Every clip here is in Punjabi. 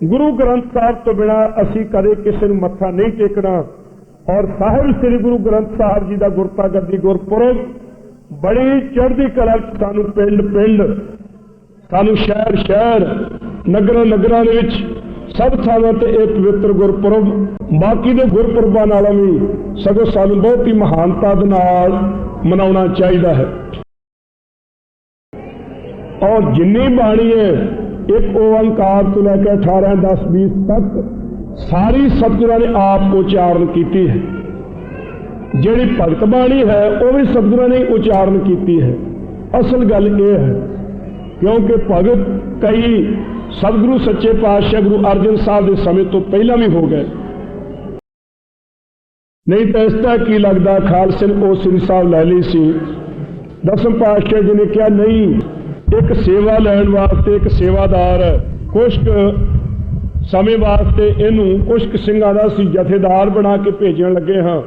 ਗੁਰੂ ਗ੍ਰੰਥ ਸਾਹਿਬ ਤੋਂ ਬਿਨਾ ਅਸੀਂ ਕਦੇ ਕਿਸੇ ਨੂੰ ਮੱਥਾ ਨਹੀਂ ਟੇਕਣਾ। ਔਰ ਸਾਹਿਬ ਸ੍ਰੀ ਗੁਰੂ ਗ੍ਰੰਥ ਸਾਹਿਬ ਜੀ ਦਾ ਗੁਰਤਾ ਗੁਰਪੁਰਬ ਬੜੀ ਚੜ੍ਹਦੀ ਕਲਾ ਚ ਸਾਨੂੰ ਪਿੰਡ ਪਿੰਡ, ਸਾਨੂੰ ਸ਼ਹਿਰ ਸ਼ਹਿਰ, ਨਗਰਾਂ ਨਗਰਾਂ ਦੇ ਵਿੱਚ ਸਭ ਥਾਵਾਂ ਤੇ ਇਹ ਪਵਿੱਤਰ ਗੁਰਪੁਰਬ, ਬਾਕੀ ਦੇ ਗੁਰਪੁਰਬਾਂ ਨਾਲੋਂ ਵੀ ਸਗੋਂ ਸਾਨੂੰ ਬਹੁਤ ਹੀ ਮਹਾਨਤਾ ਦੇ ਨਾਲ ਮਨਾਉਣਾ ਚਾਹੀਦਾ ਹੈ। ਔਰ ਜਿੰਨੀ ਬਾਣੀ ਹੈ ਇੱਕ ਓੰਕਾਰ ਤੋਂ ਲੈ ਕੇ 18 10 20 ਤੱਕ ਸਾਰੀ ਸਤਿਗੁਰਾਂ ਨੇ ਆਪ ਉਚਾਰਨ ਕੀਤੀ ਹੈ। ਜਿਹੜੀ ਭਗਤ ਬਾਣੀ ਹੈ, ਉਹ ਵੀ ਸਤਿਗੁਰਾਂ ਨੇ ਉਚਾਰਨ ਕੀਤੀ ਹੈ। ਅਸਲ ਗੱਲ ਇਹ ਹੈ, ਕਿਉਂਕਿ ਭਗਤ ਕਈ ਸਤਿਗੁਰੂ, ਸੱਚੇ ਪਾਤਸ਼ਾਹ ਗੁਰੂ ਅਰਜਨ ਸਾਹਿਬ ਦੇ ਸਮੇਂ ਤੋਂ ਪਹਿਲਾਂ ਵੀ ਹੋ ਗਏ। ਨਹੀਂ ਤਾਂ ਇਸ ਤਰ੍ਹਾਂ ਕੀ ਲੱਗਦਾ, ਖਾਲਸੇ ਨੇ ਉਹ ਸ੍ਰੀ ਸਾਹਿਬ ਲੈ ਲਈ ਸੀ। ਦਸਮ ਪਾਤਸ਼ਾਹ ਜੀ ਨੇ ਕਿਹਾ, ਨਹੀਂ ਇੱਕ ਸੇਵਾ ਲੈਣ ਵਾਸਤੇ ਇੱਕ ਸੇਵਾਦਾਰ ਹੈ ਕੁਛ ਕੁ ਸਮੇਂ ਵਾਸਤੇ ਇਹਨੂੰ ਕੁਛ ਕੁ ਸਿੰਘਾਂ ਦਾ ਸੀ ਜਥੇਦਾਰ ਬਣਾ ਕੇ ਭੇਜਣ ਲੱਗੇ ਹਾਂ।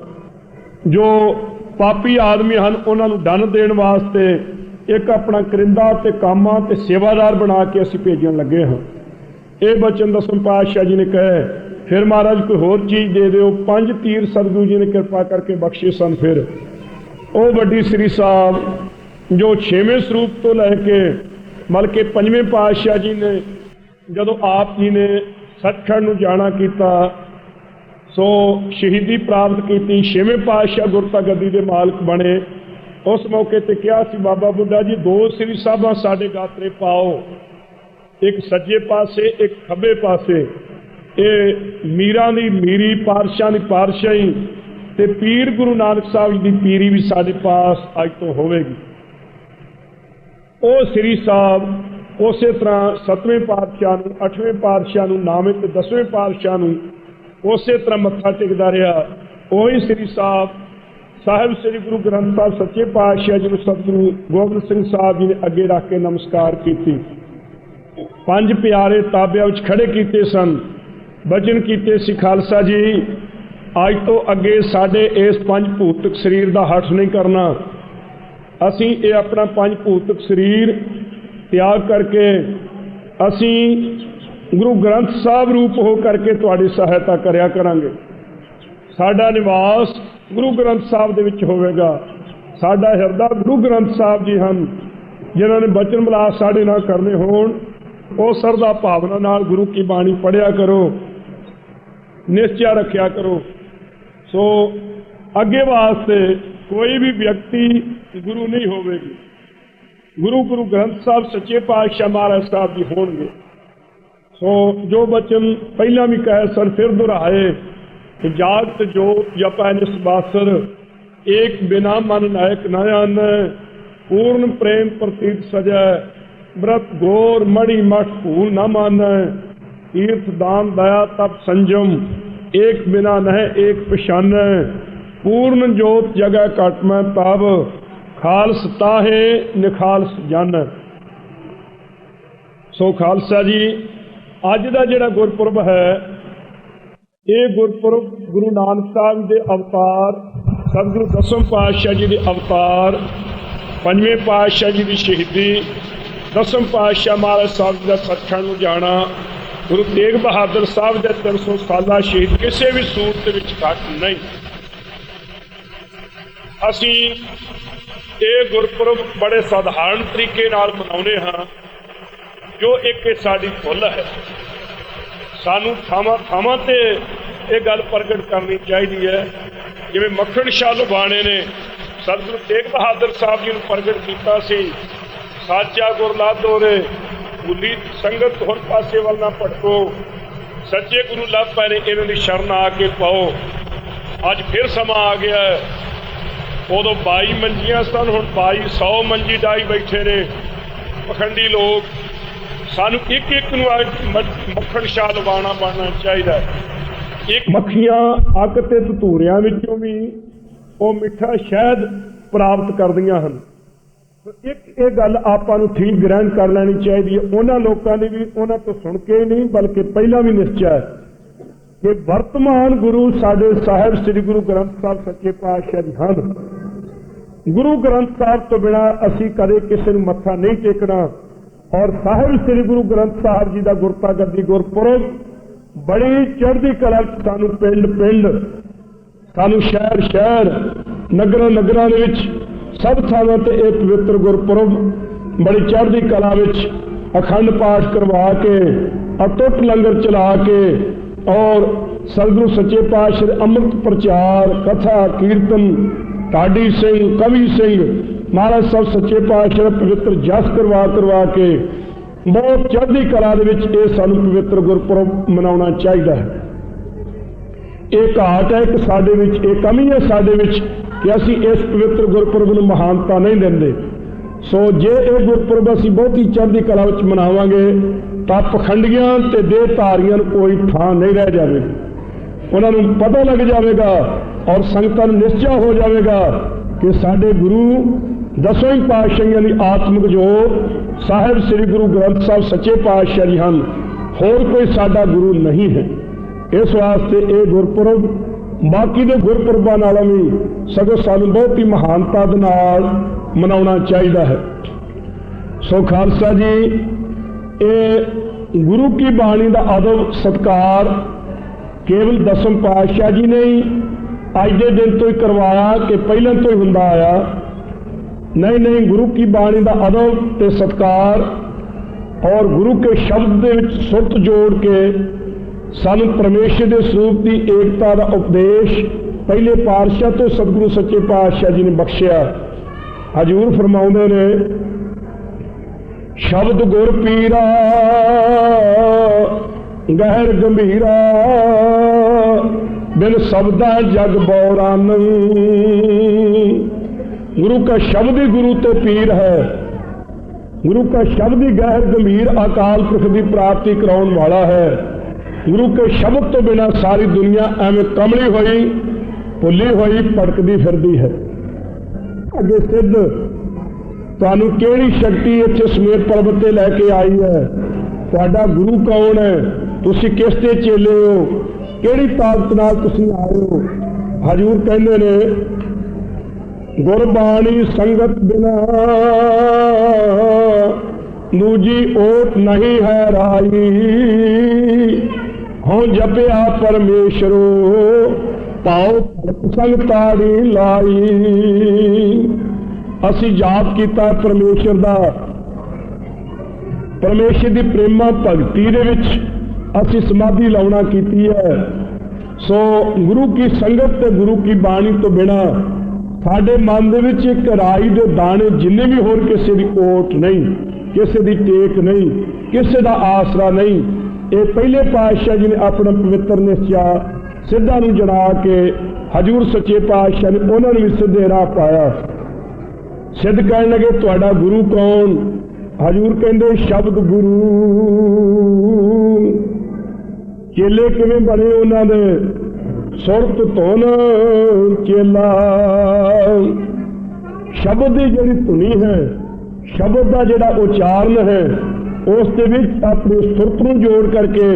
ਜੋ ਪਾਪੀ ਆਦਮੀ ਹਨ, ਉਹਨਾਂ ਨੂੰ ਦੰਨ ਦੇਣ ਵਾਸਤੇ ਇੱਕ ਆਪਣਾ ਕਰਿੰਦਾ ਤੇ ਕਾਮਾ ਤੇ ਸੇਵਾਦਾਰ ਬਣਾ ਕੇ ਅਸੀਂ ਭੇਜਣ ਲੱਗੇ ਹਾਂ। ਇਹ ਬਚਨ ਦਸਮ ਪਾਤਸ਼ਾਹ ਜੀ ਨੇ ਕਹੇ, ਫਿਰ ਮਹਾਰਾਜ ਕੋਈ ਹੋਰ ਚੀਜ਼ ਦੇ ਦਿਓ, ਪੰਜ ਤੀਰ ਸਤਿਗੁਰੂ ਜੀ ਨੇ ਕਿਰਪਾ ਕਰਕੇ ਬਖਸ਼ੇ ਸਨ ਫਿਰ। ਉਹ ਵੱਡੀ ਸ੍ਰੀ ਸਾਹਿਬ ਜੋ 6ਵੇਂ ਸਰੂਪ ਤੋਂ ਲੈ ਕੇ ਮਤਲਬ ਕਿ ਪੰਜਵੇਂ ਪਾਤਸ਼ਾਹ ਜੀ ਨੇ ਜਦੋਂ ਆਪ ਜੀ ਨੇ ਸੱਚਖੰਡ ਨੂੰ ਜਾਣਾ ਕੀਤਾ, ਸੋ ਸ਼ਹੀਦੀ ਪ੍ਰਾਪਤ ਕੀਤੀ, ਛੇਵੇਂ ਪਾਤਸ਼ਾਹ ਗੁਰਤਾ ਗੱਦੀ ਦੇ ਮਾਲਕ ਬਣੇ। ਉਸ ਮੌਕੇ ਤੇ ਕਿਹਾ ਸੀ, ਬਾਬਾ ਬੁੱਢਾ ਜੀ, ਦੋ ਸ੍ਰੀ ਸਾਹਿਬਾਂ ਸਾਡੇ ਗਾਤਰੇ ਪਾਓ। ਇੱਕ ਸੱਜੇ ਪਾਸੇ, ਇੱਕ ਖੱਬੇ ਪਾਸੇ। ਇਹ ਮੀਰਾਂ ਦੀ ਮੀਰੀ ਪਾਰਸ਼ਾਂ ਦੀ ਪਾਰਸ਼ਾਹੀ ਤੇ ਪੀਰ ਗੁਰੂ ਨਾਨਕ ਸਾਹਿਬ ਜੀ ਦੀ ਪੀਰੀ ਵੀ ਸਾਡੇ ਪਾਸ ਅੱਜ ਤੋਂ ਹੋਵੇਗੀ। ਉਹ ਸ੍ਰੀ ਸਾਹਿਬ ਉਸੇ ਤਰ੍ਹਾਂ ਸਤਵੇਂ ਪਾਤਸ਼ਾਹ ਨੂੰ, ਅੱਠਵੇਂ ਪਾਤਸ਼ਾਹ ਨੂੰ, ਨਾਵੇਂ ਤੇ ਦਸਵੇਂ ਪਾਤਸ਼ਾਹ ਨੂੰ ਉਸੇ ਤਰ੍ਹਾਂ ਮੱਥਾ ਟੇਕਦਾ ਰਿਹਾ। ਉਹੀ ਸ੍ਰੀ ਸਾਹਿਬ ਸਾਹਿਬ ਸ੍ਰੀ ਗੁਰੂ ਗ੍ਰੰਥ ਸਾਹਿਬ ਸੱਚੇ ਪਾਤਸ਼ਾਹ ਜੀ ਨੂੰ ਸਤਿਗੁਰੂ ਗੋਬਿੰਦ ਸਿੰਘ ਸਾਹਿਬ ਜੀ ਨੇ ਅੱਗੇ ਰੱਖ ਕੇ ਨਮਸਕਾਰ ਕੀਤੀ। ਪੰਜ ਪਿਆਰੇ ਤਾਬਿਆਂ ਵਿੱਚ ਖੜੇ ਕੀਤੇ ਸਨ। ਬਚਨ ਕੀਤੇ ਸੀ, ਖਾਲਸਾ ਜੀ, ਅੱਜ ਤੋਂ ਅੱਗੇ ਸਾਡੇ ਇਸ ਪੰਜ ਭੂਤਕ ਸਰੀਰ ਦਾ ਹੱਠ ਨਹੀਂ ਕਰਨਾ। ਅਸੀਂ ਇਹ ਆਪਣਾ ਪੰਜ ਭੂਤਕ ਸਰੀਰ ਤਿਆਗ ਕਰਕੇ ਅਸੀਂ ਗੁਰੂ ਗ੍ਰੰਥ ਸਾਹਿਬ ਰੂਪ ਹੋ ਕਰਕੇ ਤੁਹਾਡੀ ਸਹਾਇਤਾ ਕਰਿਆ ਕਰਾਂਗੇ। ਸਾਡਾ ਨਿਵਾਸ ਗੁਰੂ ਗ੍ਰੰਥ ਸਾਹਿਬ ਦੇ ਵਿੱਚ ਹੋਵੇਗਾ। ਸਾਡਾ ਹਿਰਦਾ ਗੁਰੂ ਗ੍ਰੰਥ ਸਾਹਿਬ ਜੀ ਹਨ। ਜਿਨ੍ਹਾਂ ਨੇ ਬਚਨ ਬਲਾਸ ਸਾਡੇ ਨਾਲ ਕਰਨੇ ਹੋਣ, ਉਹ ਸਰਦਾ ਭਾਵਨਾ ਨਾਲ ਗੁਰੂ ਕੀ ਬਾਣੀ ਪੜਿਆ ਕਰੋ, ਨਿਸ਼ਚੈ ਰੱਖਿਆ ਕਰੋ। ਸੋ ਅੱਗੇ ਵਾਸਤੇ ਕੋਈ ਵੀ ਵਿਅਕਤੀ ਗੁਰੂ ਨਹੀਂ ਹੋਵੇਗੀ। ਗੁਰੂ ਗੁਰੂ ਗ੍ਰੰਥ ਸਾਹਿਬ ਸੱਚੇ ਪਾਤਸ਼ਾਹ ਮਹਾਰਾਜ ਸਾਹਿਬ ਜੀ ਹੋਣਗੇ। ਸੋ ਜੋ ਬਚਨ ਪਹਿਲਾਂ ਵੀ ਕਹੇ ਸਰ ਫਿਰ ਦੁਹਰਾਏ। ਕਿ ਜਾਗਤ ਜੋਤ ਜਪੈ ਨਿਸਬਾਸਰ ਬਿਨਾ ਮਨ ਨਾਇਕ ਨਾ ਆਨੈ ਪੂਰਨ ਪ੍ਰੇਮ ਪ੍ਰਤੀਤ ਸਜੈ, ਬ੍ਰਤ ਗੋਰ ਮੜੀ ਮਠ ਭੂਲ ਨਾ ਮਾਨੈ। ਤੀਰਥ ਦਾਨ ਦਇਆ ਤਪ ਸੰਜਮ, ਏਕ ਬਿਨਾ ਨਹਿ ਏਕ ਪਛਾਨੈ। ਪੂਰਨ ਜੋਤ ਜਗੈ ਘਟ ਮੈਂ ਤਬ, ਖਾਲਸ ਤਾਹੇ, ਨਿਖਾਲਸ ਜਨ। ਸੋ ਖਾਲਸਾ ਜੀ, ਅੱਜ ਦਾ ਜਿਹੜਾ ਗੁਰਪੁਰਬ ਹੈ, ਇਹ ਗੁਰਪੁਰਬ ਗੁਰੂ ਨਾਨਕ ਸਾਹਿਬ ਦੇ ਅਵਤਾਰ, ਸਤਿਗੁਰੂ ਦਸਮ ਪਾਤਸ਼ਾਹ ਜੀ ਦੇ ਅਵਤਾਰ, ਪੰਜਵੇਂ ਪਾਤਸ਼ਾਹ ਜੀ ਦੀ ਸ਼ਹੀਦੀ, ਦਸਮ ਪਾਤਸ਼ਾਹ ਮਹਾਰਾਜ ਸਾਹਿਬ ਜੀ ਦਾ ਸੱਚਖੰਡ ਨੂੰ ਜਾਣਾ, ਗੁਰੂ ਤੇਗ ਬਹਾਦਰ ਸਾਹਿਬ ਦੇ 300 ਸਾਲਾ ਸ਼ਹੀਦ, ਕਿਸੇ ਵੀ ਸੂਰਤ ਵਿੱਚ ਘੱਟ ਨਹੀਂ। ਅਸੀਂ ਇਹ ਗੁਰਪੁਰਬ ਬੜੇ ਸਾਧਾਰਨ ਤਰੀਕੇ ਨਾਲ ਮਨਾਉਨੇ ਹਾਂ, ਜੋ ਇੱਕ ਸਾਡੀ ਭੁੱਲ ਹੈ। ਸਾਨੂੰ ਥਾਵਾਂ ਥਾਵਾਂ ਤੇ ਇਹ ਗੱਲ ਪ੍ਰਗਟ ਕਰਨੀ ਚਾਹੀਦੀ ਹੈ। ਜਿਵੇਂ ਮੱਖਣ ਸ਼ਾਹ ਲੁਬਾਣੇ ਨੇ ਸਤਿਗੁਰੂ ਤੇਗ ਬਹਾਦਰ ਸਾਹਿਬ ਜੀ ਨੂੰ ਪ੍ਰਗਟ ਕੀਤਾ ਸੀ, ਸਾਚਾ ਗੁਰ ਲਾਧੋ ਰੇ ਗੁਲੀ ਸੰਗਤ ਹੋਰ ਪਾਸੇ ਵੱਲ ਨਾ ਭਟਕੋ, ਸੱਚੇ ਗੁਰੂ ਲੱਭ ਪਏ ਨੇ, ਇਹਨਾਂ ਦੀ ਸ਼ਰਨ ਆ ਕੇ ਪਾਓ। ਅੱਜ ਫਿਰ ਸਮਾਂ ਆ ਗਿਆ ਉਦੋਂ 22 ਮੰਜੀਆਂ ਸਨ, ਹੁਣ 2200 ਮੰਜੀ ਡਾਈ ਬੈਠੇ ਨੇ। ਪਖੰਡੀ ਲੋਕ, ਸਾਨੂੰ ਇੱਕ ਇੱਕ ਨੂੰ ਮੱਖਣ ਸ਼ਾਹ ਲਵਾਣਾ ਬਣਨਾ ਚਾਹੀਦਾ। ਇੱਕ ਮੱਖੀਆਂ ਅੱਗ ਤੇ ਧਤੂਰਿਆਂ ਵਿੱਚੋਂ ਵੀ ਉਹ ਮਿੱਠਾ ਸ਼ਹਿਦ ਪ੍ਰਾਪਤ ਕਰਦੀਆਂ ਹਨ। ਇੱਕ ਇਹ ਗੱਲ ਆਪਾਂ ਨੂੰ ਠੀਕ ਗ੍ਰਹਿਣ ਕਰ ਲੈਣੀ ਚਾਹੀਦੀ ਹੈ। ਉਹਨਾਂ ਲੋਕਾਂ ਦੀ ਵੀ ਉਹਨਾਂ ਤੋਂ ਸੁਣ ਕੇ ਨਹੀਂ, ਬਲਕਿ ਪਹਿਲਾਂ ਵੀ ਨਿਸ਼ਚੈ ਹੈ। ਕਿ ਵਰਤਮਾਨ ਗੁਰੂ ਸਾਡੇ ਸਾਹਿਬ ਸ੍ਰੀ ਗੁਰੂ ਗ੍ਰੰਥ ਸਾਹਿਬ ਸੱਚੇ ਪਾਤਸ਼ਾਹ ਜੀ ਹਨ, ਗੁਰੂ ਗ੍ਰੰਥ ਸਾਹਿਬ ਤੋਂ ਬਿਨਾ ਅਸੀਂ ਕਦੇ ਕਿਸੇ ਨੂੰ ਮੱਥਾ ਨਹੀਂ ਟੇਕਣਾ ਔਰ ਸਾਹਿਬ ਸ੍ਰੀ ਗੁਰੂ ਗ੍ਰੰਥ ਸਾਹਿਬ ਜੀ ਦਾ ਗੁਰਤਾ ਗੱਦੀ ਗੁਰਪੁਰਬ ਬੜੀ ਚੜ੍ਹਦੀ ਕਲਾ ਚ ਸਾਨੂੰ ਪਿੰਡ ਪਿੰਡ, ਸਾਨੂੰ ਸ਼ਹਿਰ ਸ਼ਹਿਰ, ਨਗਰਾਂ ਨਗਰਾਂ ਦੇ ਵਿੱਚ ਸਭ ਥਾਵਾਂ ਤੇ ਇਹ ਪਵਿੱਤਰ ਗੁਰਪੁਰਬ ਬੜੀ ਚੜ੍ਹਦੀ ਕਲਾ ਵਿੱਚ ਅਖੰਡ ਪਾਠ ਕਰਵਾ ਕੇ, ਅਟੁੱਟ ਲੰਗਰ ਚਲਾ ਕੇ ਔਰ ਸਤਿਗੁਰੂ ਸੱਚੇ ਪਾਤਸ਼ਾਹ ਅੰਮ੍ਰਿਤ ਪ੍ਰਚਾਰ, ਕਥਾ, ਕੀਰਤਨ, ਢਾਡੀ ਸਿੰਘ, ਕਵੀ ਸਿੰਘ, ਮਹਾਰਾਜ ਸਭ ਸੱਚੇ ਪਾਤਸ਼ਾਹ ਦਾ ਪਵਿੱਤਰ ਜਸ ਕਰਵਾ ਕਰਵਾ ਕੇ ਬਹੁਤ ਚੜ੍ਹਦੀ ਕਲਾ ਦੇ ਵਿੱਚ ਇਹ ਸਾਨੂੰ ਪਵਿੱਤਰ ਗੁਰਪੁਰਬ ਮਨਾਉਣਾ ਚਾਹੀਦਾ ਹੈ। ਇਹ ਘਾਟ ਹੈ ਕਿ ਸਾਡੇ ਵਿੱਚ, ਇਹ ਕਮੀ ਹੈ ਸਾਡੇ ਵਿੱਚ ਕਿ ਅਸੀਂ ਇਸ ਪਵਿੱਤਰ ਗੁਰਪੁਰਬ ਨੂੰ ਮਹਾਨਤਾ ਨਹੀਂ ਦਿੰਦੇ। ਸੋ ਜੇ ਇਹ ਗੁਰਪੁਰਬ ਅਸੀਂ ਬਹੁਤੀ ਚੜ੍ਹਦੀ ਕਲਾ ਵਿੱਚ ਮਨਾਵਾਂਗੇ, ਤਾਂ ਪਖੰਡੀਆਂ ਤੇ ਦੇਹ ਧਾਰੀਆਂ ਨੂੰ ਕੋਈ ਥਾਂ ਨਹੀਂ ਰਹਿ ਜਾਵੇ। ਉਹਨਾਂ ਨੂੰ ਪਤਾ ਲੱਗ ਜਾਵੇਗਾ ਔਰ ਸੰਗਤਾਂ ਨੂੰ ਨਿਸ਼ਚੈ ਹੋ ਜਾਵੇਗਾ ਕਿ ਸਾਡੇ ਗੁਰੂ ਦਸਵੇਂ ਪਾਤਸ਼ਾਹੀਆਂ ਦੀ ਆਤਮਿਕ ਜੋਤ ਸਾਹਿਬ ਸ੍ਰੀ ਗੁਰੂ ਗ੍ਰੰਥ ਸਾਹਿਬ ਸੱਚੇ ਪਾਤਸ਼ਾਹ ਜੀ ਹਨ। ਹੋਰ ਕੋਈ ਸਾਡਾ ਗੁਰੂ ਨਹੀਂ ਹੈ। ਇਸ ਵਾਸਤੇ ਇਹ ਗੁਰਪੁਰਬ ਬਾਕੀ ਦੇ ਗੁਰਪੁਰਬਾਂ ਨਾਲੋਂ ਵੀ ਸਗੋਂ ਸਾਨੂੰ ਬਹੁਤ ਹੀ ਮਹਾਨਤਾ ਦੇ ਨਾਲ ਮਨਾਉਣਾ ਚਾਹੀਦਾ ਹੈ। ਸੋ ਖਾਲਸਾ ਜੀ, ਇਹ ਗੁਰੂ ਕੀ ਬਾਣੀ ਦਾ ਅਦਬ ਸਤਕਾਰ ਕੇਵਲ ਦਸਮ ਪਾਤਸ਼ਾਹ ਜੀ ਨੇ ਹੀ ਅੱਜ ਦੇ ਦਿਨ ਤੋਂ ਹੀ ਕਰਵਾਇਆ ਕਿ ਪਹਿਲਾਂ ਤੋਂ ਹੀ ਹੁੰਦਾ ਆਇਆ। ਨਹੀਂ ਨਹੀਂ, ਗੁਰੂ ਕੀ ਬਾਣੀ ਦਾ ਅਦਬ ਤੇ ਸਤਕਾਰ ਔਰ ਗੁਰੂ ਕੇ ਸ਼ਬਦ ਦੇ ਵਿੱਚ ਸੁਰਤ ਜੋੜ ਕੇ ਸਾਨੂੰ ਪਰਮੇਸ਼ਰ ਦੇ ਸਰੂਪ ਦੀ ਏਕਤਾ ਦਾ ਉਪਦੇਸ਼ ਪਹਿਲੇ ਪਾਤਸ਼ਾਹ ਤੋਂ ਸਤਿਗੁਰੂ ਸੱਚੇ ਪਾਤਸ਼ਾਹ ਜੀ ਨੇ ਬਖਸ਼ਿਆ। ਹਜੂਰ ਫਰਮਾਉਂਦੇ ਨੇ, ਸ਼ਬਦ ਗੁਰ ਪੀਰਾ, ਗਹਿਰ ਗੰਭੀਰਾ, ਬਿਨ ਸਬਦਾ ਜਗ ਬੌਰਾਨ ਗੁਰੂ ਕਾ ਸ਼ਬਦ ਹੀ ਗੁਰੂ ਤੇ ਪੀਰ ਹੈ। ਗੁਰੂ ਕਾ ਸ਼ਬਦ ਹੀ ਗਹਿਰ ਗੰਭੀਰ ਅਕਾਲ ਪੁਰਖ ਦੀ ਪ੍ਰਾਪਤੀ ਕਰਾਉਣ ਵਾਲਾ ਹੈ। ਗੁਰੂ ਕੇ ਸ਼ਬਦ ਤੋਂ ਬਿਨਾ ਸਾਰੀ ਦੁਨੀਆ ਐਵੇਂ ਕਮਲੀ ਹੋਈ, ਭੁੱਲੀ ਹੋਈ, ਭਟਕਦੀ ਫਿਰਦੀ ਹੈ। ਅੱਗੇ ਸਿੱਧ। ਤੁਹਾਨੂੰ ਕਿਹੜੀ ਸ਼ਕਤੀ ਇੱਥੇ ਸਮੇਤ ਪਰਬਤ ਤੇ ਲੈ ਕੇ ਆਈ ਹੈ? ਤੁਹਾਡਾ ਗੁਰੂ ਕੌਣ ਹੈ? ਤੁਸੀਂ ਕਿਸ ਦੇ ਚੇਲੇ ਹੋ? ਕਿਹੜੀ ਤਾਕਤ ਨਾਲ ਤੁਸੀਂ ਆਏ ਹੋ? ਹਜੂਰ ਕਹਿੰਦੇ ਨੇ, ਗੁਰਬਾਣੀ ਸੰਗਤ ਬਿਨਾ ਦੂਜੀ ਓਟ ਨਹੀਂ ਹੈ ਰਾਈ ਹਉ ਜਪਿਆ ਪਰਮੇਸ਼ਰੋ ਪਾਉ ਸੰਗ ਤਾੜੀ ਲਾਈ। ਅਸੀਂ ਜਾਪ ਕੀਤਾ ਪਰਮੇਸ਼ਰ ਦਾ। ਪਰਮੇਸ਼ਰ ਦੀ ਪ੍ਰੇਮਾ ਭਗਤੀ ਦੇ ਵਿੱਚ ਅਸੀਂ ਸਮਾਧੀ ਲਾਉਣਾ ਕੀਤੀ ਹੈ। ਸੋ ਗੁਰੂ ਕੀ ਸੰਗਤ ਤੇ ਗੁਰੂ ਕੀ ਬਾਣੀ ਤੋਂ ਬਿਨਾ ਸਾਡੇ ਮਨ ਦੇ ਵਿੱਚ ਇੱਕ ਰਾਈ ਦੇ ਦਾਣੇ ਜਿੰਨੇ ਵੀ ਹੋਰ ਕਿਸੇ ਦੀ ਓਟ ਨਹੀਂ, ਕਿਸੇ ਦੀ ਟੇਕ ਨਹੀਂ, ਕਿਸੇ ਦਾ ਆਸਰਾ ਨਹੀਂ, ਇਹ ਪਹਿਲੇ ਪਾਤਸ਼ਾਹ ਜੀ ਨੇ ਆਪਣਾ ਪਵਿੱਤਰ ਨਿਸ਼ਚਾ ਸਿੱਧਾ ਨੂੰ ਜੜਾ ਕੇ ਹਜੂਰ ਸੱਚੇ ਪਾਤਸ਼ਾਹ ਨੇ ਉਹਨਾਂ ਨੂੰ ਵੀ ਸਿੱਧੇ ਰਾਹ ਪਾਇਆ। ਸਿੱਧ ਕਹਿਣ ਲੱਗੇ, ਤੁਹਾਡਾ ਗੁਰੂ ਕੌਣ? ਹਜੂਰ ਕਹਿੰਦੇ, ਸ਼ਬਦ ਗੁਰੂ। ਚੇਲੇ ਕਿਵੇਂ ਬਣੇ ਉਹਨਾਂ ਦੇ? ਸੁਰਤ ਧੁਨ, ਚੇਲਾ। ਸ਼ਬਦ ਦੀ ਜਿਹੜੀ ਧੁਨੀ ਹੈ, ਸ਼ਬਦ ਦਾ ਜਿਹੜਾ ਉਚਾਰਨ ਹੈ, ਉਸ ਦੇ ਵਿੱਚ ਆਪਣੀ ਸੁਰਤ ਨੂੰ ਜੋੜ ਕਰਕੇ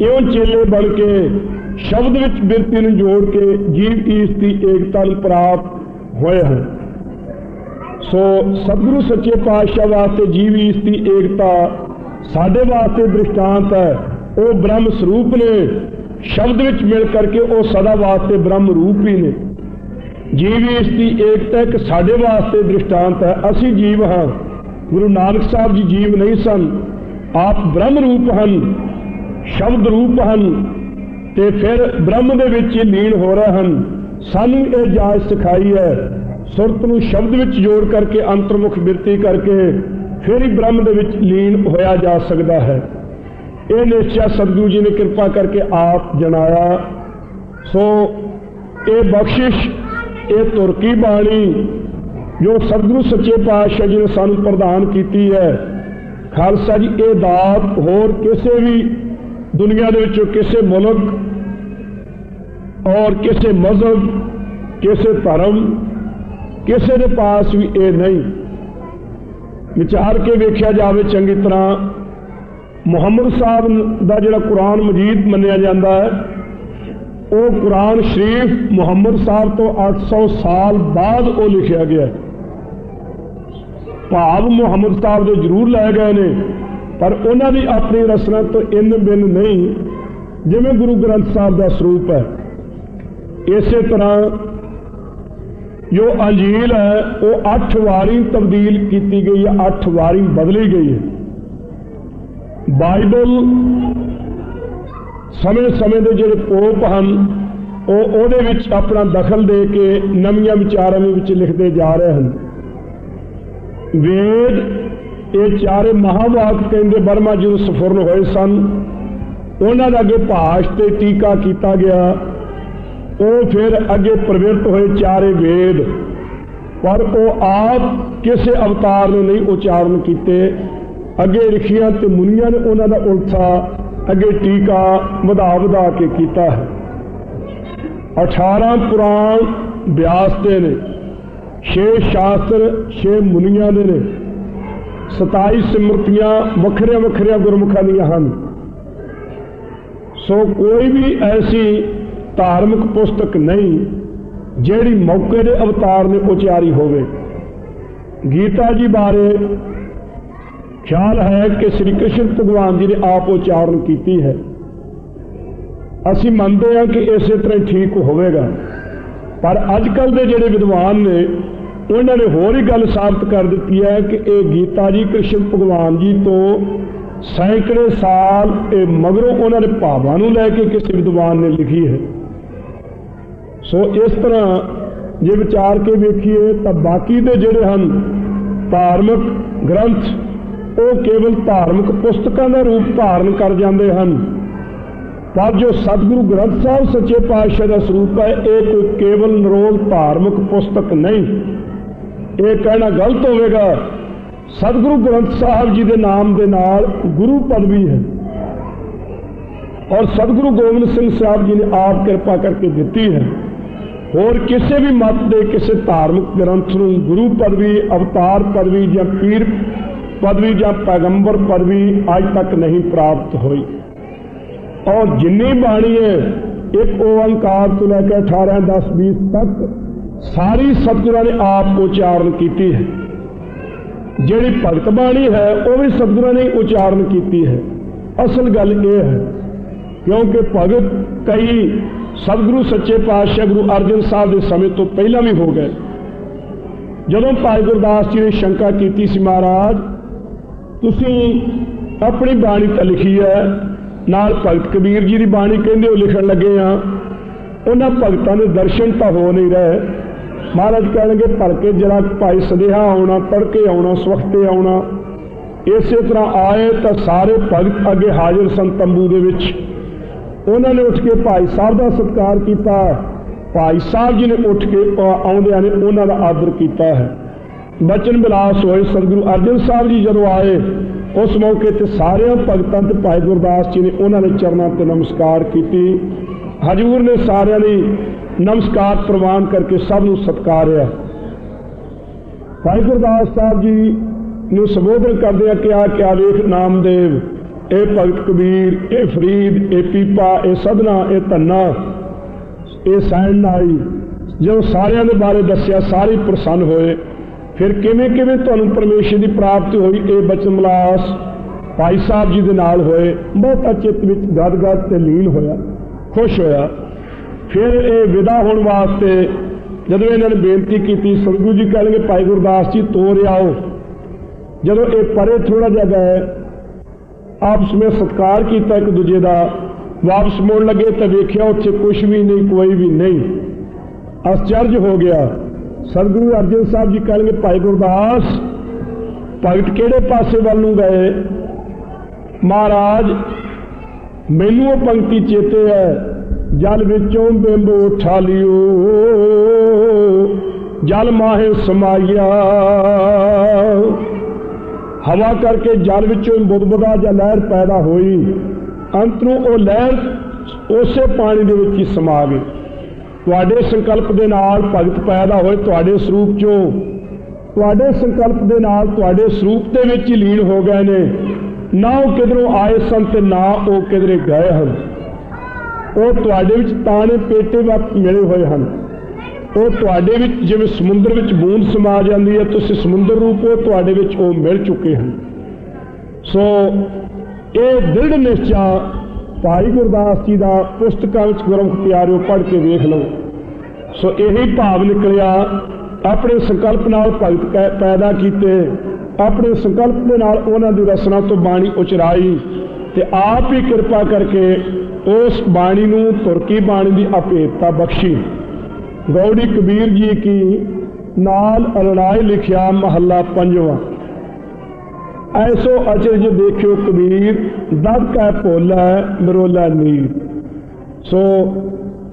ਇਉਂ ਚੇਲੇ ਬਣ ਕੇ ਸ਼ਬਦ ਵਿੱਚ ਬਿਰਤੀ ਨੂੰ ਜੋੜ ਕੇ ਜੀਵ ਈਸ ਦੀ ਏਕਤਾ ਨੂੰ ਪ੍ਰਾਪਤ ਹੋਏ ਹਨ। ਸੋ ਸਤਿਗੁਰੂ ਸੱਚੇ ਪਾਤਸ਼ਾਹ ਵਾਸਤੇ ਜੀਵ ਈਸ ਦੀ ਏਕਤਾ ਸਾਡੇ ਵਾਸਤੇ ਦ੍ਰਿਸ਼ਟਾਂਤ ਹੈ। ਉਹ ਬ੍ਰਹਮ ਸਰੂਪ ਨੇ। ਸ਼ਬਦ ਵਿੱਚ ਮਿਲ ਕਰਕੇ ਉਹ ਸਦਾ ਵਾਸਤੇ ਬ੍ਰਹਮ ਰੂਪ ਹੀ ਨੇ। ਜੀਵ ਇਸ ਦੀ ਏਕਤਾ ਇੱਕ ਸਾਡੇ ਵਾਸਤੇ ਦ੍ਰਿਸ਼ਟਾਂਤ ਹੈ। ਅਸੀਂ ਜੀਵ ਹਾਂ। ਗੁਰੂ ਨਾਨਕ ਸਾਹਿਬ ਜੀ ਜੀਵ ਨਹੀਂ ਸਨ। ਆਪ ਬ੍ਰਹਮ ਰੂਪ ਹਨ। ਸ਼ਬਦ ਰੂਪ ਹਨ। ਤੇ ਫਿਰ ਬ੍ਰਹਮ ਦੇ ਵਿੱਚ ਹੀ ਲੀਨ ਹੋ ਰਹੇ ਹਨ। ਸਾਨੂੰ ਇਹ ਜਾਚ ਸਿਖਾਈ ਹੈ। ਸੁਰਤ ਨੂੰ ਸ਼ਬਦ ਵਿੱਚ ਜੋੜ ਕਰਕੇ ਅੰਤਰਮੁਖ ਬਿਰਤੀ ਕਰਕੇ ਫਿਰ ਹੀ ਬ੍ਰਹਮ ਦੇ ਵਿੱਚ ਲੀਨ ਹੋਇਆ ਜਾ ਸਕਦਾ ਹੈ। ਇਹ ਨਿਸ਼ਚੈ ਸਤਿਗੁਰੂ ਜੀ ਨੇ ਕਿਰਪਾ ਕਰਕੇ ਆਪ ਜਣਾਇਆ। ਸੋ ਇਹ ਬਖਸ਼ਿਸ਼, ਇਹ ਤੁਰਕੀ ਬਾਣੀ ਜੋ ਸਤਿਗੁਰੂ ਸੱਚੇ ਪਾਤਸ਼ਾਹ ਜੀ ਨੇ ਸਾਨੂੰ ਪ੍ਰਦਾਨ ਕੀਤੀ ਹੈ। ਖਾਲਸਾ ਜੀ, ਇਹ ਦਾਤ ਹੋਰ ਕਿਸੇ ਵੀ ਦੁਨੀਆ ਦੇ ਵਿੱਚੋਂ ਕਿਸੇ ਮੁਲਕ ਔਰ ਕਿਸੇ ਮਜ਼ਹਬ, ਕਿਸੇ ਧਰਮ, ਕਿਸੇ ਦੇ ਪਾਸ ਵੀ ਇਹ ਨਹੀਂ। ਵਿਚਾਰ ਕੇ ਵੇਖਿਆ ਜਾਵੇ ਚੰਗੀ ਤਰ੍ਹਾਂ, ਮੁਹੰਮਦ ਸਾਹਿਬ ਦਾ ਜਿਹੜਾ ਕੁਰਾਨ ਮਜੀਦ ਮੰਨਿਆ ਜਾਂਦਾ ਹੈ, ਉਹ ਕੁਰਾਨ ਸ਼ਰੀਫ ਮੁਹੰਮਦ ਸਾਹਿਬ ਤੋਂ 800 ਸਾਲ ਬਾਅਦ ਉਹ ਲਿਖਿਆ ਗਿਆ ਹੈ। ਭਾਵ ਮੁਹੰਮਦ ਸਾਹਿਬ ਦੇ ਜ਼ਰੂਰ ਲੈ ਗਏ ਨੇ, ਪਰ ਉਹਨਾਂ ਦੀ ਆਪਣੀ ਰਸਨਾ ਤੋਂ ਇੰਨ ਬਿਨ ਨਹੀਂ, ਜਿਵੇਂ ਗੁਰੂ ਗ੍ਰੰਥ ਸਾਹਿਬ ਦਾ ਸਰੂਪ ਹੈ। ਇਸੇ ਤਰ੍ਹਾਂ ਜੋ ਅੰਜੀਲ ਹੈ, ਉਹ 8 ਵਾਰੀ ਤਬਦੀਲ ਕੀਤੀ ਗਈ ਹੈ 8 ਵਾਰੀ ਬਦਲੀ ਗਈ ਹੈ। ਬਾਈਬਲ ਸਮੇਂ-ਸਮੇਂ ਦੇ ਜਿਹੜੇ ਪੋਪ ਹਨ, ਉਹ ਉਹਦੇ ਵਿੱਚ ਆਪਣਾ ਦਖਲ ਦੇ ਕੇ ਨਵੀਆਂ ਵਿਚਾਰਾਂ ਦੇ ਵਿੱਚ ਲਿਖਦੇ ਜਾ ਰਹੇ ਹਨ। ਵੇਦ, ਇਹ ਚਾਰੇ ਮਹਾਵਾਕ ਕਹਿੰਦੇ ਬਰਮਾ ਜੀ ਨੂੰ ਸਫੁਰਨ ਹੋਏ ਸਨ। ਉਹਨਾਂ ਦਾ ਅੱਗੇ ਭਾਸ਼ ਤੇ ਟੀਕਾ ਕੀਤਾ ਗਿਆ। ਉਹ ਫਿਰ ਅੱਗੇ ਪ੍ਰਵਿਰਤ ਹੋਏ ਚਾਰੇ ਵੇਦ। ਪਰ ਉਹ ਆਪ ਕਿਸੇ ਅਵਤਾਰ ਨੇ ਨਹੀਂ ਉਚਾਰਨ ਕੀਤੇ। ਅੱਗੇ ਰਿਖੀਆਂ ਤੇ ਮੁਨੀਆਂ ਨੇ ਉਹਨਾਂ ਦਾ ਉਲਥਾ, ਅੱਗੇ ਟੀਕਾ ਵਧਾ ਵਧਾ ਕੇ ਕੀਤਾ ਹੈ। 18 ਪੁਰਾਣ ਵਿਆਸ ਦੇ ਨੇ 6 ਸ਼ਾਸਤਰ 6 ਮੁਨੀਆਂ ਦੇ ਨੇ। 27 ਸਿਮਰਤੀਆਂ ਵੱਖਰੀਆਂ ਵੱਖਰੀਆਂ ਗੁਰਮੁਖਾਂ ਦੀਆਂ ਹਨ। ਸੋ ਕੋਈ ਵੀ ਐਸੀ ਧਾਰਮਿਕ ਪੁਸਤਕ ਨਹੀਂ, ਜਿਹੜੀ ਮੌਕੇ ਦੇ ਅਵਤਾਰ ਨੇ ਉਚਾਰੀ ਹੋਵੇ। ਗੀਤਾ ਜੀ ਬਾਰੇ ਖਿਆਲ ਹੈ ਕਿ ਸ੍ਰੀ ਕ੍ਰਿਸ਼ਨ ਭਗਵਾਨ ਜੀ ਨੇ ਆਪ ਉਚਾਰਨ ਕੀਤੀ ਹੈ। ਅਸੀਂ ਮੰਨਦੇ ਹਾਂ ਕਿ ਇਸੇ ਤਰ੍ਹਾਂ ਠੀਕ ਹੋਵੇਗਾ। ਪਰ ਅੱਜ ਕੱਲ ਦੇ ਜਿਹੜੇ ਵਿਦਵਾਨ ਨੇ, ਉਹਨਾਂ ਨੇ ਹੋਰ ਹੀ ਗੱਲ ਸਾਬਤ ਕਰ ਦਿੱਤੀ ਹੈ ਕਿ ਇਹ ਗੀਤਾ ਜੀ ਕ੍ਰਿਸ਼ਨ ਭਗਵਾਨ ਜੀ ਤੋਂ ਸੈਂਕੜੇ ਸਾਲ ਇਹ ਮਗਰੋਂ ਉਹਨਾਂ ਦੇ ਭਾਵਾਂ ਨੂੰ ਲੈ ਕੇ ਕਿਸੇ ਵਿਦਵਾਨ ਨੇ ਲਿਖੀ ਹੈ। ਸੋ ਇਸ ਤਰ੍ਹਾਂ ਜੇ ਵਿਚਾਰ ਕੇ ਵੇਖੀਏ ਤਾਂ ਬਾਕੀ ਦੇ ਜਿਹੜੇ ਹਨ, ਧਾਰਮਿਕ ਗ੍ਰੰਥ, ਉਹ ਕੇਵਲ ਧਾਰਮਿਕ ਪੁਸਤਕਾਂ ਦਾ ਰੂਪ ਧਾਰਨ ਕਰ ਜਾਂਦੇ ਹਨ। ਪਰ ਜੋ ਸਤਿਗੁਰੂ ਗ੍ਰੰਥ ਸਾਹਿਬ ਸੱਚੇ ਪਾਤਸ਼ਾਹ ਦਾ ਸਰੂਪ ਹੈ, ਇਹ ਕੋਈ ਕੇਵਲ ਨਿਰੋਲ ਧਾਰਮਿਕ ਪੁਸਤਕ ਨਹੀਂ। ਇਹ ਕਹਿਣਾ ਗਲਤ ਹੋਵੇਗਾ, ਸਤਿਗੁਰੂ ਗ੍ਰੰਥ ਸਾਹਿਬ ਜੀ ਦੇ ਨਾਮ ਦੇ ਨਾਲ ਗੁਰੂ ਪਦਵੀ ਹੈ। ਔਰ ਸਤਿਗੁਰੂ ਗੋਬਿੰਦ ਸਿੰਘ ਸਾਹਿਬ ਜੀ ਨੇ ਆਪ ਕਿਰਪਾ ਕਰਕੇ ਦਿੱਤੀ ਹੈ। ਹੋਰ ਕਿਸੇ ਵੀ ਮਤ ਦੇ ਕਿਸੇ ਧਾਰਮਿਕ ਗ੍ਰੰਥ ਨੂੰ, ਗੁਰੂ ਪਦਵੀ, ਅਵਤਾਰ ਪਦਵੀ ਜਾਂ ਪੀਰ ਪਦਵੀ ਜਾਂ ਪੈਗੰਬਰ ਪਦਵੀ ਅੱਜ ਤੱਕ ਨਹੀਂ ਪ੍ਰਾਪਤ ਹੋਈ। ਔਰ ਜਿੰਨੀ ਬਾਣੀ ਹੈ, ਇੱਕ ਓੰਕਾਰ ਤੋਂ ਲੈ ਕੇ 18 10 20 ਤੱਕ ਸਾਰੀ ਸਤਿਗੁਰਾਂ ਨੇ ਆਪ ਉਚਾਰਨ ਕੀਤੀ ਹੈ। ਜਿਹੜੀ ਭਗਤ ਬਾਣੀ ਹੈ, ਉਹ ਵੀ ਸਤਿਗੁਰਾਂ ਨੇ ਉਚਾਰਨ ਕੀਤੀ ਹੈ। ਅਸਲ ਗੱਲ ਇਹ ਹੈ, ਕਿਉਂਕਿ ਭਗਤ ਕਈ ਸਤਿਗੁਰੂ ਸੱਚੇ ਪਾਤਸ਼ਾਹ ਗੁਰੂ ਅਰਜਨ ਸਾਹਿਬ ਦੇ ਸਮੇਂ ਤੋਂ ਪਹਿਲਾਂ ਵੀ ਹੋ ਗਏ। ਜਦੋਂ ਭਾਈ ਗੁਰਦਾਸ ਜੀ ਨੇ ਸ਼ੰਕਾ ਕੀਤੀ ਸੀ, ਮਹਾਰਾਜ, ਤੁਸੀਂ ਆਪਣੀ ਬਾਣੀ ਤਾਂ ਲਿਖੀ ਹੈ। ਨਾਲ ਭਗਤ ਕਬੀਰ ਜੀ ਦੀ ਬਾਣੀ ਕਹਿੰਦੇ ਉਹ ਲਿਖਣ ਲੱਗੇ ਆ ਉਹਨਾਂ ਭਗਤਾਂ ਦੇ ਦਰਸ਼ਨ ਤਾਂ ਹੋ ਨਹੀਂ ਰਹੇ। ਮਹਾਰਾਜ ਕਹਿਣਗੇ ਭਰ ਕੇ ਜਰਾ ਭਾਈ ਸਦੇਹਾ ਆਉਣਾ ਪੜ ਕੇ ਆਉਣਾ, ਸਵਖਤੇ ਆਉਣਾ। ਇਸੇ ਤਰ੍ਹਾਂ ਆਏ ਤਾਂ ਸਾਰੇ ਭਗਤ ਅੱਗੇ ਹਾਜ਼ਰ ਸਨ ਤੰਬੂ ਦੇ ਵਿੱਚ। ਉਹਨਾਂ ਨੇ ਉੱਠ ਕੇ ਭਾਈ ਸਾਹਿਬ ਦਾ ਸਤਿਕਾਰ ਕੀਤਾ। ਭਾਈ ਸਾਹਿਬ ਜੀ ਨੇ ਉੱਠ ਕੇ ਆਉਂਦਿਆਂ ਨੇ ਉਹਨਾਂ ਦਾ ਆਦਰ ਕੀਤਾ ਹੈ। ਬਚਨ ਬਿਲਾਸ ਹੋਏ ਸਤਿਗੁਰੂ ਅਰਜਨ ਸਾਹਿਬ ਜੀ ਜਦੋਂ ਆਏ, ਉਸ ਮੌਕੇ ਤੇ ਸਾਰਿਆਂ ਭਗਤਾਂ ਤੇ ਭਾਈ ਗੁਰਦਾਸ ਜੀ ਨੇ ਉਹਨਾਂ ਦੇ ਚਰਨਾਂ ਤੇ ਨਮਸਕਾਰ ਕੀਤੀ। ਹਜੂਰ ਨੇ ਸਾਰਿਆਂ ਲਈ ਨਮਸਕਾਰ ਪ੍ਰਵਾਨ ਕਰਕੇ ਸਭ ਨੂੰ ਸਤਿਕਾਰਿਆ। ਭਾਈ ਗੁਰਦਾਸ ਸਾਹਿਬ ਜੀ ਨੂੰ ਸੰਬੋਧਨ ਕਰਦਿਆਂ ਕਿਹਾ ਕਿਆ ਵੇਖ ਨਾਮਦੇਵ। ਇਹ ਭਗਤ ਕਬੀਰ, ਇਹ ਫਰੀਦ, ਇਹ ਪੀਪਾ, ਇਹ ਸਦਨਾ, ਇਹ ਧੰਨਾ, ਇਹ ਸੈਣ ਨਾਈ, ਜਦੋਂ ਸਾਰਿਆਂ ਦੇ ਬਾਰੇ ਦੱਸਿਆ, ਸਾਰੇ ਪ੍ਰਸੰਨ ਹੋਏ, ਫਿਰ ਕਿਵੇਂ ਕਿਵੇਂ ਤੁਹਾਨੂੰ ਪਰਮੇਸ਼ਰ ਦੀ ਪ੍ਰਾਪਤੀ ਹੋਈ? ਇਹ ਬਚਨ ਮਲਾਸ ਭਾਈ ਸਾਹਿਬ ਜੀ ਦੇ ਨਾਲ ਹੋਏ, ਬਹੁਤਾ ਚਿੱਤ ਵਿੱਚ ਗਦਗਦ ਤੇ ਲੀਨ ਹੋਇਆ, ਖੁਸ਼ ਹੋਇਆ। ਫਿਰ ਇਹ ਵਿਦਾ ਹੋਣ ਵਾਸਤੇ ਜਦੋਂ ਇਹਨਾਂ ਨੇ ਬੇਨਤੀ ਕੀਤੀ, ਸਤਿਗੁਰੂ ਜੀ ਕਹਿਣਗੇ, ਭਾਈ ਗੁਰਦਾਸ ਜੀ, ਤੋਰ ਆਓ। ਜਦੋਂ ਇਹ ਪਰੇ ਥੋੜਾ ਜਿਹਾ ਗਏ ਆਪਸ ਵਿੱਚ ਸਤਕਾਰ ਕੀਤਾ ਇੱਕ ਦੂਜੇ ਦਾ। ਵਾਪਸ ਮੋੜ ਲੱਗੇ ਤਾਂ ਵੇਖਿਆ ਉੱਥੇ ਕੁਝ ਵੀ ਨਹੀਂ, ਕੋਈ ਵੀ ਨਹੀਂ। ਅਸਚਰਜ ਹੋ ਗਿਆ। ਸਤਿਗੁਰੂ ਅਰਜਨ ਸਾਹਿਬ ਜੀ ਕਹਿਣਗੇ, ਭਾਈ ਗੁਰਦਾਸ, ਭਗਤ ਕਿਹੜੇ ਪਾਸੇ ਵੱਲ ਨੂੰ ਗਏ? ਮਹਾਰਾਜ, ਮੈਨੂੰ ਉਹ ਪੰਕਤੀ ਚੇਤੇ ਹੈ, ਜਲ ਵਿੱਚੋਂ ਬਿੰਬ ਉਠਾ ਲਿਓ। ਜਲ ਮਾਹੇ ਸਮਾਇਆ। ਹਵਾ ਕਰਕੇ ਜਲ ਵਿੱਚੋਂ ਬੁਦਬੁਦਾ ਜਾਂ ਲਹਿਰ ਪੈਦਾ ਹੋਈ ਅੰਤ ਨੂੰ ਉਹ ਲਹਿਰ ਉਸੇ ਪਾਣੀ ਦੇ ਵਿੱਚ ਹੀ ਸਮਾ ਗਈ। ਤੁਹਾਡੇ ਸੰਕਲਪ ਦੇ ਨਾਲ ਭਗਤ ਪੈਦਾ ਹੋਏ ਤੁਹਾਡੇ ਸਰੂਪ ਚੋਂ। ਤੁਹਾਡੇ ਸੰਕਲਪ ਦੇ ਨਾਲ ਤੁਹਾਡੇ ਸਰੂਪ ਦੇ ਵਿੱਚ ਹੀ ਲੀਨ ਹੋ ਗਏ ਨੇ। ਨਾ ਉਹ ਕਿਧਰੋਂ ਆਏ ਸਨ ਤੇ ਨਾ ਉਹ ਕਿਧਰੇ ਗਏ ਹਨ। ਉਹ ਤੁਹਾਡੇ ਵਿੱਚ ਤਾਣੇ ਪੇਟੇ ਵਕ ਮਿਲੇ ਹੋਏ ਹਨ। ਉਹ ਤੁਹਾਡੇ ਵਿੱਚ ਜਿਵੇਂ ਸਮੁੰਦਰ ਵਿੱਚ ਬੂੰਦ ਸਮਾ ਜਾਂਦੀ ਹੈ, ਤੁਸੀਂ ਸਮੁੰਦਰ ਰੂਪ ਹੋ, ਤੁਹਾਡੇ ਵਿੱਚ ਉਹ ਮਿਲ ਚੁੱਕੇ ਹਨ। ਸੋ ਇਹ ਦ੍ਰਿੜ ਨਿਸ਼ਚਾ ਭਾਈ ਗੁਰਦਾਸ ਜੀ ਦਾ ਪੁਸਤਕਾਂ ਵਿੱਚ ਗੁਰਮੁਖ ਪਿਆਰਿਓ ਪੜ੍ਹ ਕੇ ਵੇਖ ਲਓ। ਸੋ ਇਹੀ ਭਾਵ ਨਿਕਲਿਆ, ਆਪਣੇ ਸੰਕਲਪ ਨਾਲ ਭਗਤ ਕੈ- ਪੈਦਾ ਕੀਤੇ, ਆਪਣੇ ਸੰਕਲਪ ਦੇ ਨਾਲ ਉਹਨਾਂ ਦੀ ਰਸਨਾ ਤੋਂ ਬਾਣੀ ਉਚਰਾਈ ਤੇ ਆਪ ਹੀ ਕਿਰਪਾ ਕਰਕੇ ਉਸ ਬਾਣੀ ਨੂੰ ਤੁਰਕੀ ਬਾਣੀ ਦੀ ਅਪੇਤਾ ਬਖਸ਼ੀ। ਗੌੜੀ ਕਬੀਰ ਜੀ ਕੀ ਨਾਲ ਅਲੜਾਈ ਲਿਖਿਆ ਮਹੱਲਾ ਪੰਜਵਾਂ। ਐਸੋ ਅਚਰਜ ਦੇਖਿਓ ਕਬੀਰ ਦਦ ਕੈ ਭੋਲਾ, ਮਰੋਲਾ ਨੀਰ। ਸੋ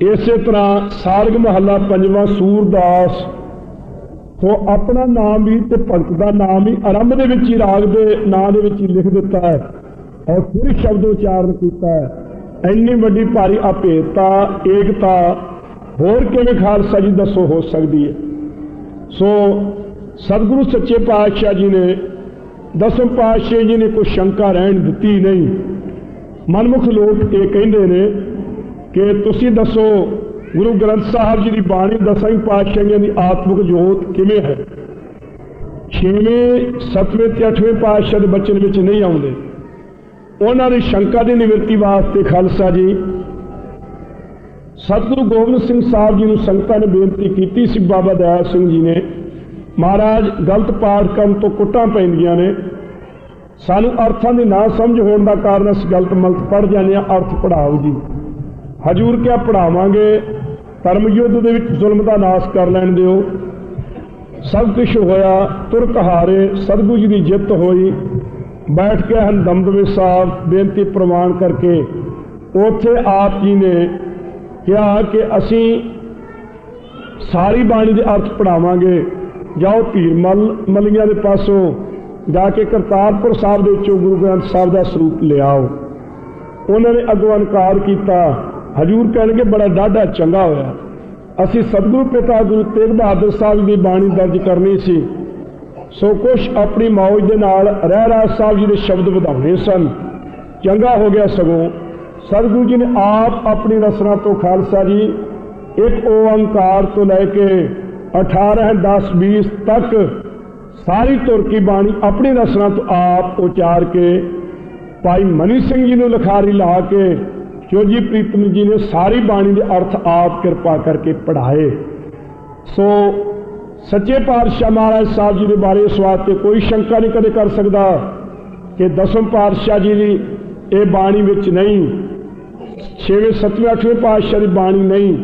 ਇਸੇ ਤਰ੍ਹਾਂ ਸਾਰਗ ਮਹੱਲਾ ਪੰਜਵਾਂ ਸੂਰਦਾਸ ਸੋ ਆਪਣਾ ਨਾਮ ਵੀ ਤੇ ਭਗਤ ਦਾ ਨਾਮ ਵੀ ਆਰੰਭ ਦੇ ਵਿੱਚ ਹੀ ਰਾਗ ਦੇ ਨਾਂ ਦੇ ਵਿੱਚ ਹੀ ਲਿਖ ਦਿੱਤਾ ਹੈ ਔਰ ਫਿਰ ਸ਼ਬਦ ਉਚਾਰਨ ਕੀਤਾ ਹੈ। ਇੰਨੀ ਵੱਡੀ ਭਾਰੀ ਅਭੇਦਤਾ, ਏਕਤਾ ਹੋਰ ਕਿਵੇਂ ਖਾਲਸਾ ਜੀ ਦੱਸੋ ਹੋ ਸਕਦੀ ਹੈ? ਸੋ ਸਤਿਗੁਰੂ ਸੱਚੇ ਪਾਤਸ਼ਾਹ ਜੀ ਨੇ, ਦਸਮ ਪਾਤਸ਼ਾਹ ਜੀ ਨੇ ਕੋਈ ਸ਼ੰਕਾ ਰਹਿਣ ਦਿੱਤੀ ਨਹੀਂ। ਮਨਮੁਖ ਲੋਕ ਇਹ ਕਹਿੰਦੇ ਨੇ ਕਿ ਤੁਸੀਂ ਦੱਸੋ, ਗੁਰੂ ਗ੍ਰੰਥ ਸਾਹਿਬ ਜੀ ਦੀ ਬਾਣੀ ਦਸਵੇਂ ਪਾਤਸ਼ਾਹੀਆਂ ਦੀ ਆਤਮਿਕ ਜੋਤ ਕਿਵੇਂ ਹੈ? ਛੇਵੇਂ, ਸੱਤਵੇਂ ਤੇ ਅੱਠਵੇਂ ਪਾਤਸ਼ਾਹ ਦੇ ਬਚਨ ਵਿੱਚ ਨਹੀਂ ਆਉਂਦੇ। ਉਹਨਾਂ ਦੀ ਸ਼ੰਕਾ ਦੀ ਨਿਵਰਤੀ ਵਾਸਤੇ ਖਾਲਸਾ ਜੀ ਸਤਿਗੁਰੂ ਗੋਬਿੰਦ ਸਿੰਘ ਸਾਹਿਬ ਜੀ ਨੂੰ ਸੰਗਤਾਂ ਨੇ ਬੇਨਤੀ ਕੀਤੀ ਸੀ, ਬਾਬਾ ਦਇਆ ਸਿੰਘ ਜੀ ਨੇ। ਮਹਾਰਾਜ, ਗਲਤ ਪਾਠ ਕਰਨ ਤੋਂ ਕੁੱਟਾਂ ਪੈਂਦੀਆਂ ਨੇ। ਸਾਨੂੰ ਅਰਥਾਂ ਦੀ ਨਾ ਸਮਝ ਹੋਣ ਦਾ ਕਾਰਨ ਅਸੀਂ ਗਲਤ ਮਲਤ ਪੜ ਜਾਂਦੇ ਹਾਂ, ਅਰਥ ਪੜਾਓ ਜੀ। ਹਜੂਰ ਕਿਆ ਪੜਾਵਾਂਗੇ ਧਰਮ ਯੁੱਧ ਦੇ ਵਿੱਚ ਜ਼ੁਲਮ ਦਾ ਨਾਸ਼ ਕਰ ਲੈਣ ਦਿਓ। ਸਭ ਕੁਝ ਹੋਇਆ ਤੁਰਕ ਹਾਰੇ ਸਤਿਗੁਰੂ ਜੀ ਦੀ ਜਿੱਤ ਹੋਈ। ਬੈਠ ਕੇ ਹਨ ਦਮਦਮੇ ਸਾਹਿਬ, ਬੇਨਤੀ ਪ੍ਰਵਾਨ ਕਰਕੇ। ਉੱਥੇ ਆਪ ਜੀ ਨੇ ਕਿਹਾ ਕਿ ਅਸੀਂ ਸਾਰੀ ਬਾਣੀ ਦੇ ਅਰਥ ਪੜਾਵਾਂਗੇ। ਜਾਓ ਧੀਰ ਮਲ, ਮਲੀਆਂ ਦੇ ਪਾਸੋਂ ਜਾ ਕੇ ਕਰਤਾਰਪੁਰ ਸਾਹਿਬ ਦੇ ਵਿੱਚੋਂ ਗੁਰੂ ਗ੍ਰੰਥ ਸਾਹਿਬ ਦਾ ਸਰੂਪ ਲਿਆਓ ਉਹਨਾਂ ਨੇ ਅੱਗੋਂ ਇਨਕਾਰ ਕੀਤਾ। ਹਜੂਰ ਕਹਿਣਗੇ, ਬੜਾ ਡਾਢਾ ਚੰਗਾ ਹੋਇਆ। ਅਸੀਂ ਸਤਿਗੁਰੂ ਪਿਤਾ ਗੁਰੂ ਤੇਗ ਬਹਾਦਰ ਸਾਹਿਬ ਦੀ ਬਾਣੀ ਦਰਜ ਕਰਨੀ ਸੀ। ਸੋ ਕੁਛ ਆਪਣੀ ਮੌਜ ਦੇ ਨਾਲ ਰਹਿ ਰਾਜ ਸਾਹਿਬ ਜੀ ਦੇ ਸ਼ਬਦ ਵਧਾਉਣੇ ਸਨ। ਚੰਗਾ ਹੋ ਗਿਆ ਸਗੋਂ। ਸਤਿਗੁਰੂ ਜੀ ਨੇ ਆਪ ਆਪਣੀ ਰਸਨਾ ਤੋਂ ਖਾਲਸਾ ਜੀ, ਇੱਕ ਓੰਕਾਰ ਤੋਂ ਲੈ ਕੇ 18 10 20 ਤੱਕ ਸਾਰੀ ਤੁਰਕੀ ਬਾਣੀ ਆਪਣੀ ਰਸਨਾ ਤੋਂ ਆਪ ਉਚਾਰ ਕੇ ਭਾਈ ਮਨੀ ਸਿੰਘ ਜੀ ਨੂੰ ਲਿਖਾਰੀ ਲਾ ਕੇ ਚੋਜੀ ਪ੍ਰੀਤਮ ਜੀ ਨੇ ਸਾਰੀ ਬਾਣੀ ਦੇ ਅਰਥ ਆਪ ਕਿਰਪਾ ਕਰਕੇ ਪੜ੍ਹਾਏ। ਸੋ ਸੱਚੇ ਪਾਤਸ਼ਾਹ ਮਹਾਰਾਜ ਸਾਹਿਬ ਜੀ ਦੇ ਬਾਰੇ ਇਸ ਵਾਸਤੇ ਕੋਈ ਸ਼ੰਕਾ ਨਹੀਂ ਕਦੇ ਕਰ ਸਕਦਾ ਕਿ ਦਸਮ ਪਾਤਸ਼ਾਹ ਜੀ ਦੀ ਇਹ ਬਾਣੀ ਵਿੱਚ ਨਹੀਂ ਛੇਵੇਂ, ਸੱਤਵੇਂ, ਅੱਠਵੇਂ ਪਾਤਸ਼ਾਹ ਦੀ ਬਾਣੀ ਨਹੀਂ।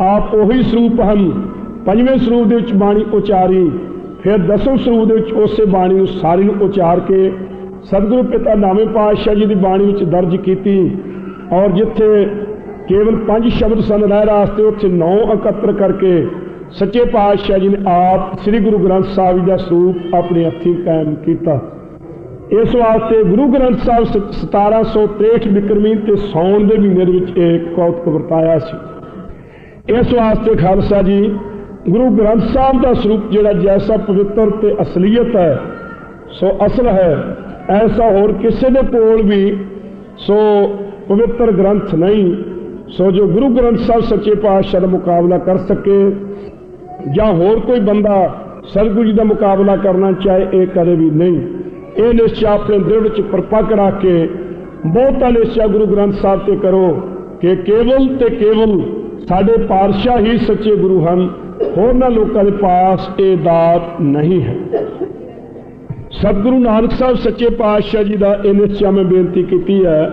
ਆਪ ਉਹੀ ਸਰੂਪ ਹਨ। ਪੰਜਵੇਂ ਸਰੂਪ ਦੇ ਵਿੱਚ ਬਾਣੀ ਉਚਾਰੀ। ਫਿਰ ਦਸਵੇਂ ਸਰੂਪ ਦੇ ਵਿੱਚ ਉਸੇ ਬਾਣੀ ਨੂੰ ਸਾਰੀ ਨੂੰ ਉਚਾਰ ਕੇ ਸਤਿਗੁਰੂ ਪਿਤਾ ਨਾਵੇਂ ਪਾਤਸ਼ਾਹ ਜੀ ਦੀ ਬਾਣੀ ਵਿੱਚ ਦਰਜ ਕੀਤੀ। ਔਰ ਜਿੱਥੇ ਕੇਵਲ ਪੰਜ ਸ਼ਬਦ ਸਨ ਰਹਿ ਰਾਸਤੇ, ਉੱਥੇ ਨੌ ਇਕੱਤਰ ਕਰਕੇ ਸੱਚੇ ਪਾਤਸ਼ਾਹ ਜੀ ਨੇ ਆਪ ਸ੍ਰੀ ਗੁਰੂ ਗ੍ਰੰਥ ਸਾਹਿਬ ਜੀ ਦਾ ਸਰੂਪ ਆਪਣੇ ਹੱਥੀਂ ਕਾਇਮ ਕੀਤਾ। ਇਸ ਵਾਸਤੇ ਗੁਰੂ ਗ੍ਰੰਥ ਸਾਹਿਬ ਸ- 1763 ਬਿਕਰਮੀ ਤੇ ਸੌਣ ਦੇ ਮਹੀਨੇ ਦੇ ਵਿੱਚ ਇਹ ਕੌਤਕ ਵਰਤਾਇਆ ਸੀ। ਇਸ ਵਾਸਤੇ ਖਾਲਸਾ ਜੀ, ਗੁਰੂ ਗ੍ਰੰਥ ਸਾਹਿਬ ਦਾ ਸਰੂਪ ਜਿਹੜਾ ਜੈਸਾ ਪਵਿੱਤਰ ਤੇ ਅਸਲੀਅਤ ਹੈ, ਸੋ ਅਸਲ ਹੈ, ਐਸਾ ਹੋਰ ਕਿਸੇ ਦੇ ਕੋਲ ਵੀ ਸੋ ਪਵਿੱਤਰ ਗ੍ਰੰਥ ਨਹੀਂ, ਸੋ ਜੋ ਗੁਰੂ ਗ੍ਰੰਥ ਸਾਹਿਬ ਸੱਚੇ ਪਾਤਸ਼ਾਹ ਦਾ ਮੁਕਾਬਲਾ ਕਰ ਸਕੇ, ਜਾਂ ਹੋਰ ਕੋਈ ਬੰਦਾ ਸਤਿਗੁਰੂ ਜੀ ਦਾ ਮੁਕਾਬਲਾ ਕਰਨਾ ਚਾਹੇ, ਇਹ ਕਦੇ ਵੀ ਨਹੀਂ। ਇਹ ਨਿਸ਼ਚਾ ਆਪਣੇ ਦਿਲ ਚ ਪਰਪੱਕ ਰੱਖ ਕੇ ਬਹੁਤਾ ਨਿਸ਼ਚਾ ਗੁਰੂ ਗ੍ਰੰਥ ਸਾਹਿਬ ਤੇ ਕਰੋ ਕਿ ਕੇਵਲ ਤੇ ਕੇਵਲ ਸਾਡੇ ਪਾਤਸ਼ਾਹ ਹੀ ਸੱਚੇ ਗੁਰੂ ਹਨ, ਹੋਰਨਾਂ ਲੋਕਾਂ ਦੇ ਪਾਸ ਇਹ ਦਾਤ ਨਹੀਂ ਹੈ। ਸਤਿਗੁਰੂ ਨਾਨਕ ਸਾਹਿਬ ਸੱਚੇ ਪਾਤਸ਼ਾਹ ਜੀ ਦਾ ਇਹ ਨਿਸ਼ਚਾ ਮੈਂ ਬੇਨਤੀ ਕੀਤੀ ਹੈ।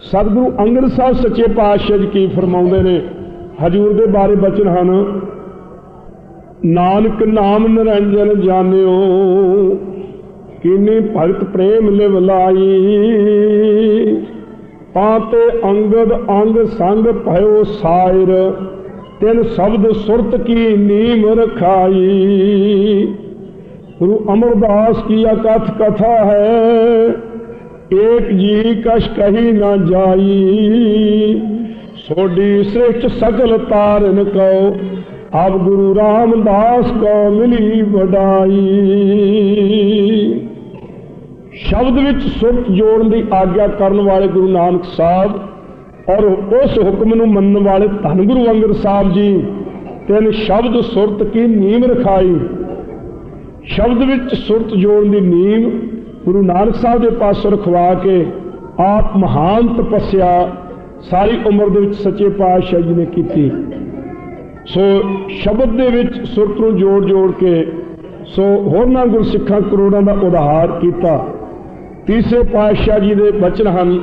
ਸਤਿਗੁਰੂ ਅੰਗਦ ਸਾਹਿਬ ਸੱਚੇ ਪਾਤਸ਼ਾਹ ਜੀ ਕੀ ਫਰਮਾਉਂਦੇ ਨੇ? ਹਜੂਰ ਦੇ ਬਾਰੇ ਬਚਨ ਹਨ, ਨਾਨਕ ਨਾਮ ਨਿਰੰਜਨ ਜਾਣਿਓ ਕਿਨੀ ਭਗਤ ਪ੍ਰੇਮ ਲਿਵ ਲਾਈ ਪਾਤੇ ਅੰਗਦ ਅੰਗ ਸੰਗ ਭਇਓ ਸਾਇਰ, ਤਿਨ ਸ਼ਬਦ ਸੁਰਤ ਕੀ ਨੀਮ ਰਖਾਈ। ਗੁਰੂ ਅਮਰਦਾਸ ਕੀ ਅਕਥ ਕਥਾ ਹੈ, ਏਕ ਜੀ ਕਛ ਕਹੀ ਨਾ ਜਾਈ। ਸੋਡੀ ਸ੍ਰਿਸ਼ਟ ਸਗਲ ਤਾਰਨ ਕਉ ਅਬ ਗੁਰੂ ਰਾਮਦਾਸ ਕੋ ਮਿਲੀ ਵਡਾਈ। ਸ਼ਬਦ ਵਿੱਚ ਸੁਰਤ ਜੋੜਨ ਦੀ ਆਗਿਆ ਕਰਨ ਵਾਲੇ ਗੁਰੂ ਨਾਨਕ ਸਾਹਿਬ ਔਰ ਉਸ ਹੁਕਮ ਨੂੰ ਮੰਨਣ ਵਾਲੇ ਧੰਨ ਗੁਰੂ ਅੰਗਦ ਸਾਹਿਬ ਜੀ, ਤਿੰਨ ਸ਼ਬਦ ਸੁਰਤ ਕੀ ਨੀਮ ਰਖਾਈ। ਸ਼ਬਦ ਵਿੱਚ ਸੁਰਤ ਜੋੜਨ ਦੀ ਨੀਮ ਗੁਰੂ ਨਾਨਕ ਸਾਹਿਬ ਦੇ ਪਾਸੋਂ ਰਖਵਾ ਕੇ ਆਪ ਮਹਾਨ ਤਪੱਸਿਆ ਸਾਰੀ ਉਮਰ ਦੇ ਵਿੱਚ ਸੱਚੇ ਪਾਤਸ਼ਾਹ ਜੀ ਨੇ ਕੀਤੀ। ਸੋ ਸ਼ਬਦ ਦੇ ਵਿੱਚ ਸੁਰਤ ਨੂੰ ਜੋੜ ਜੋੜ ਕੇ ਸੋ ਹੋਰਨਾਂ ਗੁਰਸਿੱਖਾਂ ਕਰੋੜਾਂ ਦਾ ਉਧਾਰ ਕੀਤਾ। ਤੀਸਰੇ ਪਾਤਸ਼ਾਹ ਜੀ ਦੇ ਬਚਨ ਹਨ,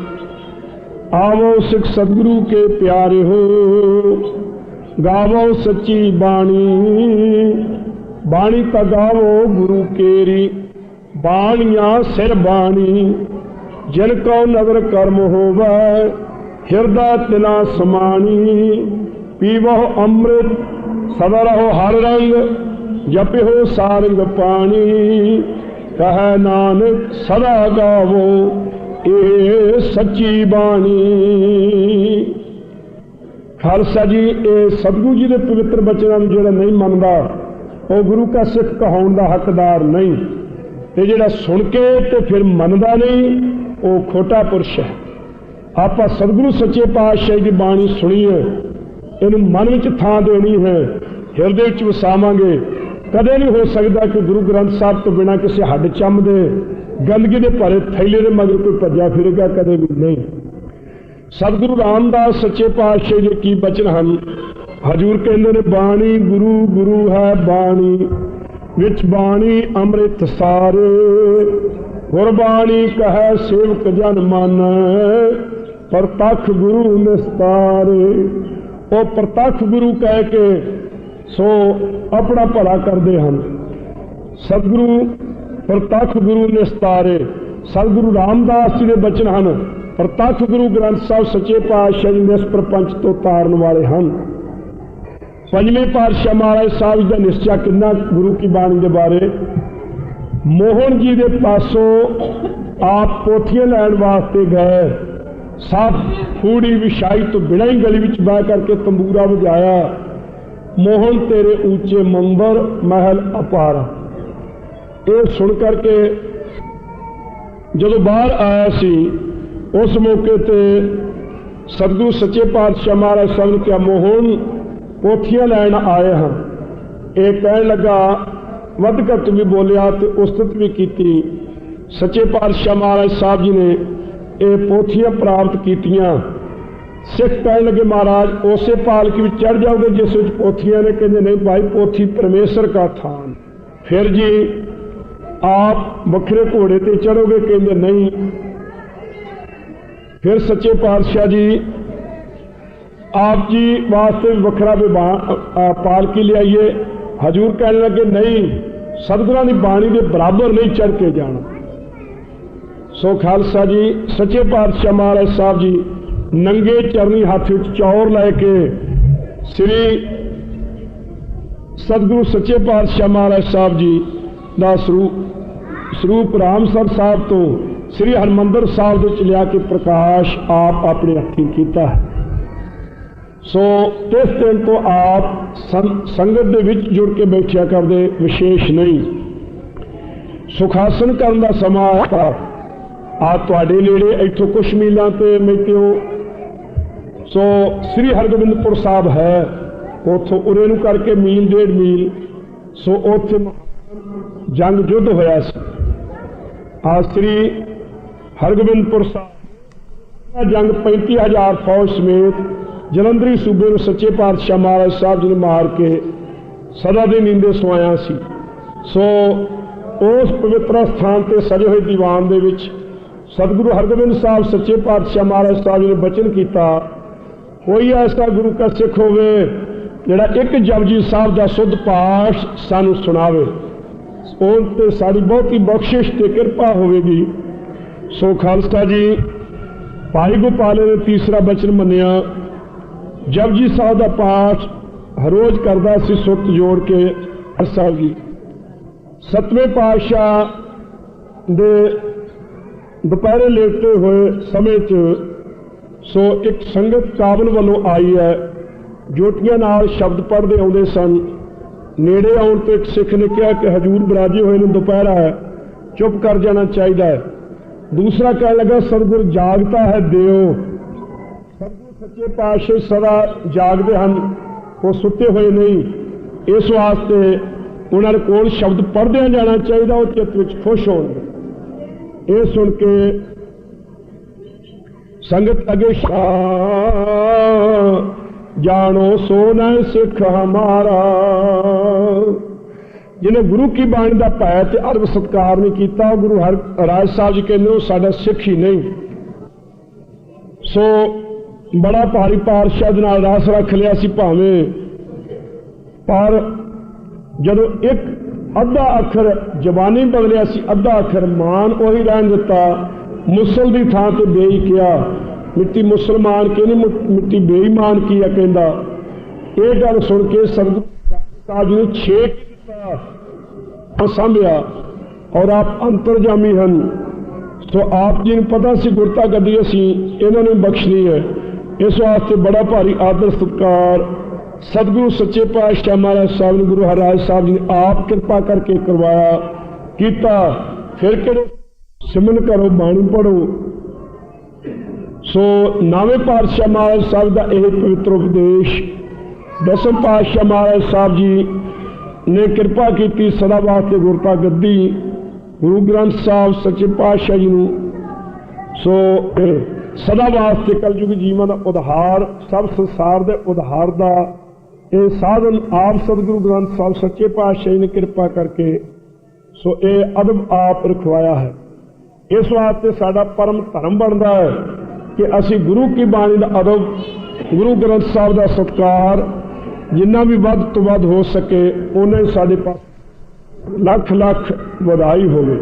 ਆਵੋ ਸਿੱਖ ਸਤਿਗੁਰੂ ਕੇ ਪਿਆਰੇ ਹੋ, ਗਾਵੋ ਸੱਚੀ ਬਾਣੀ ਬਾਣੀ ਤਾਂ ਗਾਵੋ ਗੁਰੂ ਕੇਰੀ, ਬਾਣੀਆਂ ਸਿਰ ਬਾਣੀ, ਜਿਨ ਕੋ ਨਦਰ ਕਰਮ ਹੋਵੇ, ਹਿਰਦਾ ਤਿਨਾ ਸਮਾਣੀ, ਪੀਵੋ ਅੰਮ੍ਰਿਤ, ਸਦਾ ਰਹੋ ਹਰ ਰੰਗ, ਜਪਿਓ ਸਾਰੰਗ ਪਾਣੀ ਕਹੈ ਨਾਨਕ ਸਦਾ ਗਾਵੋ ਇਹ ਸੱਚੀ ਬਾਣੀ। ਖਾਲਸਾ ਜੀ, ਇਹ ਸਤਿਗੁਰੂ ਜੀ ਦੇ ਪਵਿੱਤਰ ਬਚਨਾਂ ਨੂੰ ਜਿਹੜਾ ਨਹੀਂ ਮੰਨਦਾ, ਉਹ ਗੁਰੂ ਕਾ ਸਿੱਖ ਕਹਾਉਣ ਦਾ ਹੱਕਦਾਰ ਨਹੀਂ। ਤੇ ਜਿਹੜਾ ਸੁਣ ਕੇ ਤੇ ਫਿਰ ਮੰਨਦਾ ਨਹੀਂ, ਉਹ ਖੋਟਾ ਪੁਰਸ਼ ਹੈ। ਆਪਾਂ ਸਤਿਗੁਰੂ ਸੱਚੇ ਪਾਤਸ਼ਾਹ ਦੀ ਬਾਣੀ ਸੁਣੀਏ। ਇਹਨੂੰ ਮਨ ਵਿੱਚ ਥਾਂ ਦੇਣੀ ਹੈ, ਹਿਰਦੇ ਵਿੱਚ ਵਸਾਵਾਂਗੇ। ਕਦੇ ਨਹੀਂ ਹੋ ਸਕਦਾ ਕਿ ਗੁਰੂ ਗ੍ਰੰਥ ਸਾਹਿਬ ਤੋਂ ਬਿਨਾ ਕਿਸੇ ਹੱਡ ਚੰਮ ਦੇ, ਗੰਦਗੀ ਦੇ ਭਰੇ ਥੈਲੇ ਦੇ ਮਗਰ ਕੋਈ ਭੱਜਾ ਫਿਰੇਗਾ, ਕਦੇ ਵੀ ਨਹੀਂ। ਸਤਿਗੁਰੂ ਰਾਮਦਾਸ ਸੱਚੇ ਪਾਤਸ਼ਾਹ ਜੀ ਕੀ ਬਚਨ ਹਨ? ਹਜੂਰ ਕਹਿੰਦੇ ਨੇ, ਬਾਣੀ ਗੁਰੂ ਗੁਰੂ ਹੈ ਬਾਣੀ, ਵਿੱਚ ਬਾਣੀ ਅੰਮ੍ਰਿਤ ਸਾਰੇ। ਗੁਰਬਾਣੀ ਕਹੈ ਸੇਵਕ ਜਨ ਮਨ, ਪ੍ਰਤੱਖ ਗੁਰੂ ਨਿਸਤਾਰੇ। ਉਹ ਪ੍ਰਤੱਖ ਗੁਰੂ ਕਹਿ ਕੇ ਸੋ ਆਪਣਾ ਭਲਾ ਕਰਦੇ ਹਨ। ਸਤਿਗੁਰੂ ਪ੍ਰਤੱਖ ਗੁਰੂ ਨਿਸਤਾਰੇ ਸਤਿਗੁਰੂ ਰਾਮਦਾਸ ਜੀ ਦੇ ਬਚਨ ਹਨ। ਪ੍ਰਤੱਖ ਗੁਰੂ ਗ੍ਰੰਥ ਸਾਹਿਬ ਸੱਚੇ ਪਾਤਸ਼ਾਹ ਜੀ ਨੇ ਇਸ ਪ੍ਰਪੰਚ ਤੋਂ ਤਾਰਨ ਵਾਲੇ ਹਨ। ਪੰਜਵੇਂ ਪਾਤਸ਼ਾਹ ਮਹਾਰਾਜ ਸਾਹਿਬ ਜੀ ਦਾ ਨਿਸ਼ਚਾ ਕਿੰਨਾ ਗੁਰੂ ਕੀ ਬਾਣੀ ਦੇ ਬਾਰੇ? ਮੋਹਨ ਜੀ ਦੇ ਪਾਸੋਂ ਆਪ ਪੋਥੀਆਂ ਲੈਣ ਵਾਸਤੇ ਗਏ। ਸਾਫ਼ ਫੂੜੀ, ਵਿਛਾਈ ਤੋਂ ਬਿਨਾਂ ਹੀ ਗਲੀ ਵਿੱਚ ਬਹਿ ਕਰਕੇ ਤੰਬੂਰਾ ਵਜਾਇਆ। ਮੋਹਨ ਤੇਰੇ ਉੱਚੇ ਮੰਬਰ ਮਹਿਲ ਅਪਾਰ। ਇਹ ਸੁਣ ਕਰਕੇ ਜਦੋਂ ਬਾਹਰ ਆਇਆ ਸੀ, ਉਸ ਮੌਕੇ ਤੇ ਸਤਿਗੁਰੂ ਸੱਚੇ ਪਾਤਸ਼ਾਹ ਮਹਾਰਾਜ ਸਾਹਿਬ ਨੇ ਕਿਹਾ, ਮੋਹਨ, ਪੋਥੀਆਂ ਲੈਣ ਆਏ ਹਾਂ। ਇਹ ਕਹਿਣ ਲੱਗਾ, ਵੱਧ ਘੱਟ ਵੀ ਬੋਲਿਆ ਤੇ ਉਸਤਤ ਵੀ ਕੀਤੀ। ਸੱਚੇ ਪਾਤਸ਼ਾਹ ਮਹਾਰਾਜ ਸਾਹਿਬ ਜੀ ਨੇ ਇਹ ਪੋਥੀਆਂ ਪ੍ਰਾਪਤ ਕੀਤੀਆਂ। ਸਿੱਖ ਕਹਿਣ ਲੱਗੇ ਮਹਾਰਾਜ, ਉਸੇ ਪਾਲਕੀ ਵਿੱਚ ਚੜ ਜਾਓਗੇ ਜਿਸ ਵਿੱਚ ਪੋਥੀਆਂ ਨੇ, ਕਹਿੰਦੇ ਨਹੀਂ ਭਾਈ, ਪੋਥੀ ਪਰਮੇਸ਼ਰ ਦਾ ਥਾਨ। ਫਿਰ ਜੀ ਆਪ ਵੱਖਰੇ ਘੋੜੇ ਤੇ ਚੜੋਗੇ ਕਹਿੰਦੇ ਨਹੀਂ। ਫਿਰ ਸੱਚੇ ਪਾਤਸ਼ਾਹ ਜੀ ਆਪ ਜੀ ਵਾਸਤੇ ਵੱਖਰਾ ਵਿਭਾਨ ਪਾਲਕੀ ਲਿਆਈਏ। ਹਜੂਰ ਕਹਿਣ ਲੱਗੇ, ਨਹੀਂ, ਸਤਿਗੁਰਾਂ ਦੀ ਬਾਣੀ ਦੇ ਬਰਾਬਰ ਨਹੀਂ ਚੜ ਕੇ ਜਾਣਾ। ਸੋ ਖਾਲਸਾ ਜੀ, ਸੱਚੇ ਪਾਤਸ਼ਾਹ ਮਹਾਰਾਜ ਸਾਹਿਬ ਜੀ ਨੰਗੇ ਚਰਨੀ ਹੱਥ ਵਿੱਚ ਚੌਰ ਲੈ ਕੇ ਸ੍ਰੀ ਸਤਿਗੁਰੂ ਸੱਚੇ ਪਾਤਸ਼ਾਹ ਮਹਾਰਾਜ ਸਾਹਿਬ ਜੀ ਦਾ ਸਰੂਪ ਸਰੂਪ ਰਾਮਸਰ ਸਾਹਿਬ ਤੋਂ ਸ੍ਰੀ ਹਰਮੰਦਰ ਸਾਹਿਬ ਵਿੱਚ ਲਿਆ ਕੇ ਪ੍ਰਕਾਸ਼ ਆਪ ਆਪਣੇ ਹੱਥੀਂ ਕੀਤਾ ਸੋ ਇਸ ਦਿਨ ਤੋਂ ਆਪ ਸੰਗਤ ਦੇ ਵਿੱਚ ਜੁੜ ਕੇ ਬੈਠਿਆ ਕਰਦੇ ਵਿਸ਼ੇਸ਼ ਨਹੀਂ। ਸੁਖਾਸਨ ਕਰਨ ਦਾ ਸਮਾਂ ਆ। ਤੁਹਾਡੇ ਨੇੜੇ ਇੱਥੋਂ ਕੁਛ ਮੀਲਾਂ ਤੇ ਮੈਤਿਓ ਸੋ ਸ੍ਰੀ ਹਰਗੋਬਿੰਦਪੁਰ ਸਾਹਿਬ ਹੈ, ਉਥੋਂ ਉਰੇ ਨੂੰ ਕਰਕੇ ਮੀਲ, ਡੇਢ ਮੀਲ। ਸੋ ਉੱਥੇ ਜੰਗ ਯੁੱਧ ਹੋਇਆ ਸੀ। ਆ ਸ੍ਰੀ ਹਰਗੋਬਿੰਦਪੁਰ ਸਾਹਿਬ ਜੰਗ 35000 ਫੌਜ ਸਮੇਤ ਜਲੰਧਰੀ ਸੂਬੇ ਨੂੰ ਸੱਚੇ ਪਾਤਸ਼ਾਹ ਮਹਾਰਾਜ ਸਾਹਿਬ ਜੀ ਨੇ ਮਾਰ ਕੇ ਸਦਾ ਦੇ ਨੀਂਦੇ ਸਵਾਇਆ ਸੀ। ਸੋ ਉਸ ਪਵਿੱਤਰ ਸਥਾਨ ਤੇ ਸਜੇ ਹੋਏ ਦੀਵਾਨ ਦੇ ਵਿੱਚ ਸਤਿਗੁਰੂ ਹਰਗੋਬਿੰਦ ਸਾਹਿਬ ਸੱਚੇ ਪਾਤਸ਼ਾਹ ਮਹਾਰਾਜ ਸਾਹਿਬ ਜੀ ਨੇ ਬਚਨ ਕੀਤਾ। ਕੋਈ ਐਸਾ ਗੁਰੂ ਕਾ ਸਿੱਖ ਹੋਵੇ, ਜਿਹੜਾ ਇੱਕ ਜਪਜੀ ਸਾਹਿਬ ਦਾ ਸੁੱਧ ਪਾਠ ਸਾਨੂੰ ਸੁਣਾਵੇ। ਉਹ ਤੇ ਸਾਡੀ ਬਹੁਤੀ ਬਖਸ਼ਿਸ਼ ਤੇ ਕਿਰਪਾ ਹੋਵੇਗੀ। ਸੋ ਖਾਲਸਾ ਜੀ, ਭਾਈ ਗੋਪਾਲ ਨੇ ਤੀਸਰਾ ਬਚਨ ਮੰਨਿਆ। ਜਪਜੀ ਸਾਹਿਬ ਦਾ ਪਾਠ ਹਰ ਰੋਜ਼ ਕਰਦਾ ਸੀ ਸੁੱਤ ਜੋੜ ਕੇ ਸਾਹਿਬ ਜੀ। ਸਤਵੇਂ ਪਾਤਸ਼ਾਹ ਦੇ ਦੁਪਹਿਰੇ ਲੇਟੇ ਹੋਏ ਸਮੇਂ 'ਚ ਸੋ ਇੱਕ ਸੰਗਤ ਕਾਬਲ ਵੱਲੋਂ ਆਈ ਹੈ ਜੋਟੀਆਂ ਨਾਲ ਸ਼ਬਦ ਪੜ੍ਹਦੇ ਆਉਂਦੇ ਸਨ। ਨੇੜੇ ਆਉਣ ਤੋਂ ਇੱਕ ਸਿੱਖ ਨੇ ਕਿਹਾ ਕਿ ਹਜੂਰ ਬਰਾਜੇ ਹੋਏ ਨੂੰ ਦੁਪਹਿਰਾ ਹੈ, ਚੁੱਪ ਕਰ ਜਾਣਾ ਚਾਹੀਦਾ ਹੈ। ਦੂਸਰਾ ਕਹਿਣ ਲੱਗਾ ਸਤਿਗੁਰ ਜਾਗਤਾ ਹੈ ਦਿਓ। ਸਤਿਗੁਰ ਸੱਚੇ ਪਾਤਸ਼ਾਹ ਸਦਾ ਜਾਗਦੇ ਹਨ, ਉਹ ਸੁੱਤੇ ਹੋਏ ਨਹੀਂ। ਇਸ ਵਾਸਤੇ ਉਹਨਾਂ ਦੇ ਕੋਲ ਸ਼ਬਦ ਪੜ੍ਹਦਿਆਂ ਜਾਣਾ ਚਾਹੀਦਾ, ਉਹ ਚਿੱਤ ਵਿੱਚ ਖੁਸ਼ ਹੋਣ। ਇਹ ਸੁਣ ਕੇ ਸੰਗਤ ਅਗੇ ਸ਼ਾ ਜਾਣੋ ਸੋ ਨ ਸਿੱਖ ਹਮਾਰਾ। ਜਿਹਨੇ ਗੁਰੂ ਕੀ ਬਾਣੀ ਦਾ ਭੈ ਤੇ ਅਰਬ ਸਤਕਾਰ ਨਹੀਂ ਕੀਤਾ, ਉਹ ਗੁਰੂ ਹਰ ਰਾਜ ਸਾਹਿਬ ਜੀ ਕਹਿੰਦੇ ਉਹ ਸਾਡਾ ਸਿੱਖ ਹੀ ਨਹੀਂ। ਸੋ ਬੜਾ ਭਾਰੀ ਪਾਰਸ਼ਾਹ ਦੇ ਨਾਲ ਰਾਸ ਰੱਖ ਲਿਆ ਸੀ ਭਾਵੇਂ। ਪਰ ਜਦੋਂ ਇੱਕ ਅੱਧਾ ਅੱਖਰ ਜ਼ਬਾਨੀ ਬਦਲਿਆ ਸੀ, ਅੱਧਾ ਅੱਖਰ ਮਾਨ ਉਹੀ ਰਹਿਣ ਦਿੱਤਾ। ਮੁਸਲ ਦੀ ਥਾਂ ਤੇ ਬੇਈ ਕਿਹਾ ਮਿੱਟੀ ਮੁਸਲਮਾਨ ਕਿ ਨਹੀਂ ਮੁ- ਮਿੱਟੀ ਬੇਈਮਾਨ ਕੀ ਆ ਕਹਿੰਦਾ ਇਹ ਗੱਲ ਸੁਣ ਕੇ ਸਤਿਗੁਰੂ ਸਾਹਿਬ ਜੀ ਨੇ ਛੇਕ ਦਿੱਤਾ ਸੰਭਿਆ ਔਰ ਆਪ ਅੰਤਰਜਾਮੀ ਹਨ ਸੋ ਆਪ ਜੀ ਨੂੰ ਪਤਾ ਸੀ ਗੁਰਤਾ ਗੱਦੀ ਅਸੀਂ ਇਹਨਾਂ ਨੂੰ ਬਖਸ਼ਣੀ ਹੈ ਇਸ ਵਾਸਤੇ ਬੜਾ ਭਾਰੀ ਆਦਰ ਸਤਿਕਾਰ ਸਤਿਗੁਰੂ ਸੱਚੇ ਪਾਤਸ਼ਾਹ ਮਹਾਰਾਜ ਸਾਹਿਬ ਨੇ ਗੁਰੂ ਹਰਿਰਾਜ ਸਾਹਿਬ ਜੀ ਨੇ ਆਪ ਕਿਰਪਾ ਕਰਕੇ ਕਰਵਾਇਆ ਕੀਤਾ ਸਿਮਨ ਕਰੋ ਬਾਣੀ ਪੜੋ ਸੋ ਨਵੇਂ ਪਾਤਸ਼ਾਹ ਮਹਾਰਾਜ ਸਾਹਿਬ ਦਾ ਇਹ ਪਵਿੱਤਰ ਉਪਦੇਸ਼, ਦਸਮ ਪਾਤਸ਼ਾਹ ਮਹਾਰਾਜ ਸਾਹਿਬ ਜੀ ਨੇ ਕਿਰਪਾ ਕੀਤੀ ਸਦਾ ਵਾਸਤੇ ਗੁਰਤਾ ਗੱਦੀ ਗੁਰੂ ਗ੍ਰੰਥ ਸਾਹਿਬ ਸੱਚੇ ਪਾਤਸ਼ਾਹ ਜੀ ਨੂੰ। ਸੋ ਇਹ ਸਦਾ ਵਾਸਤੇ ਕਲਯੁਗ ਜੀਵਨ ਦਾ ਉਧਾਰ ਸਭ ਸੰਸਾਰ ਦੇ ਉਧਾਰ ਦਾ ਇਹ ਸਾਧਨ ਆਪ ਸਤਿਗੁਰੂ ਗ੍ਰੰਥ ਸਾਹਿਬ ਸੱਚੇ ਪਾਤਸ਼ਾਹ ਜੀ ਨੇ ਕਿਰਪਾ ਕਰਕੇ, ਸੋ ਇਹ ਅਦਬ ਆਪ ਰਖਵਾਇਆ ਹੈ। ਇਸ ਵਾਸਤੇ ਸਾਡਾ ਪਰਮ ਧਰਮ ਬਣਦਾ ਹੈ ਕਿ ਅਸੀਂ ਗੁਰੂ ਕੀ ਬਾਣੀ ਦਾ ਅਦਬ, ਗੁਰੂ ਗ੍ਰੰਥ ਸਾਹਿਬ ਦਾ ਸਤਕਾਰ ਜਿੰਨਾ ਵੀ ਵੱਧ ਤੋਂ ਵੱਧ ਹੋ ਸਕੇ ਉਹਨਾਂ ਹੀ ਸਾਡੇ ਪਾਸ ਲੱਖ ਲੱਖ ਵਧਾਈ ਹੋਵੇ।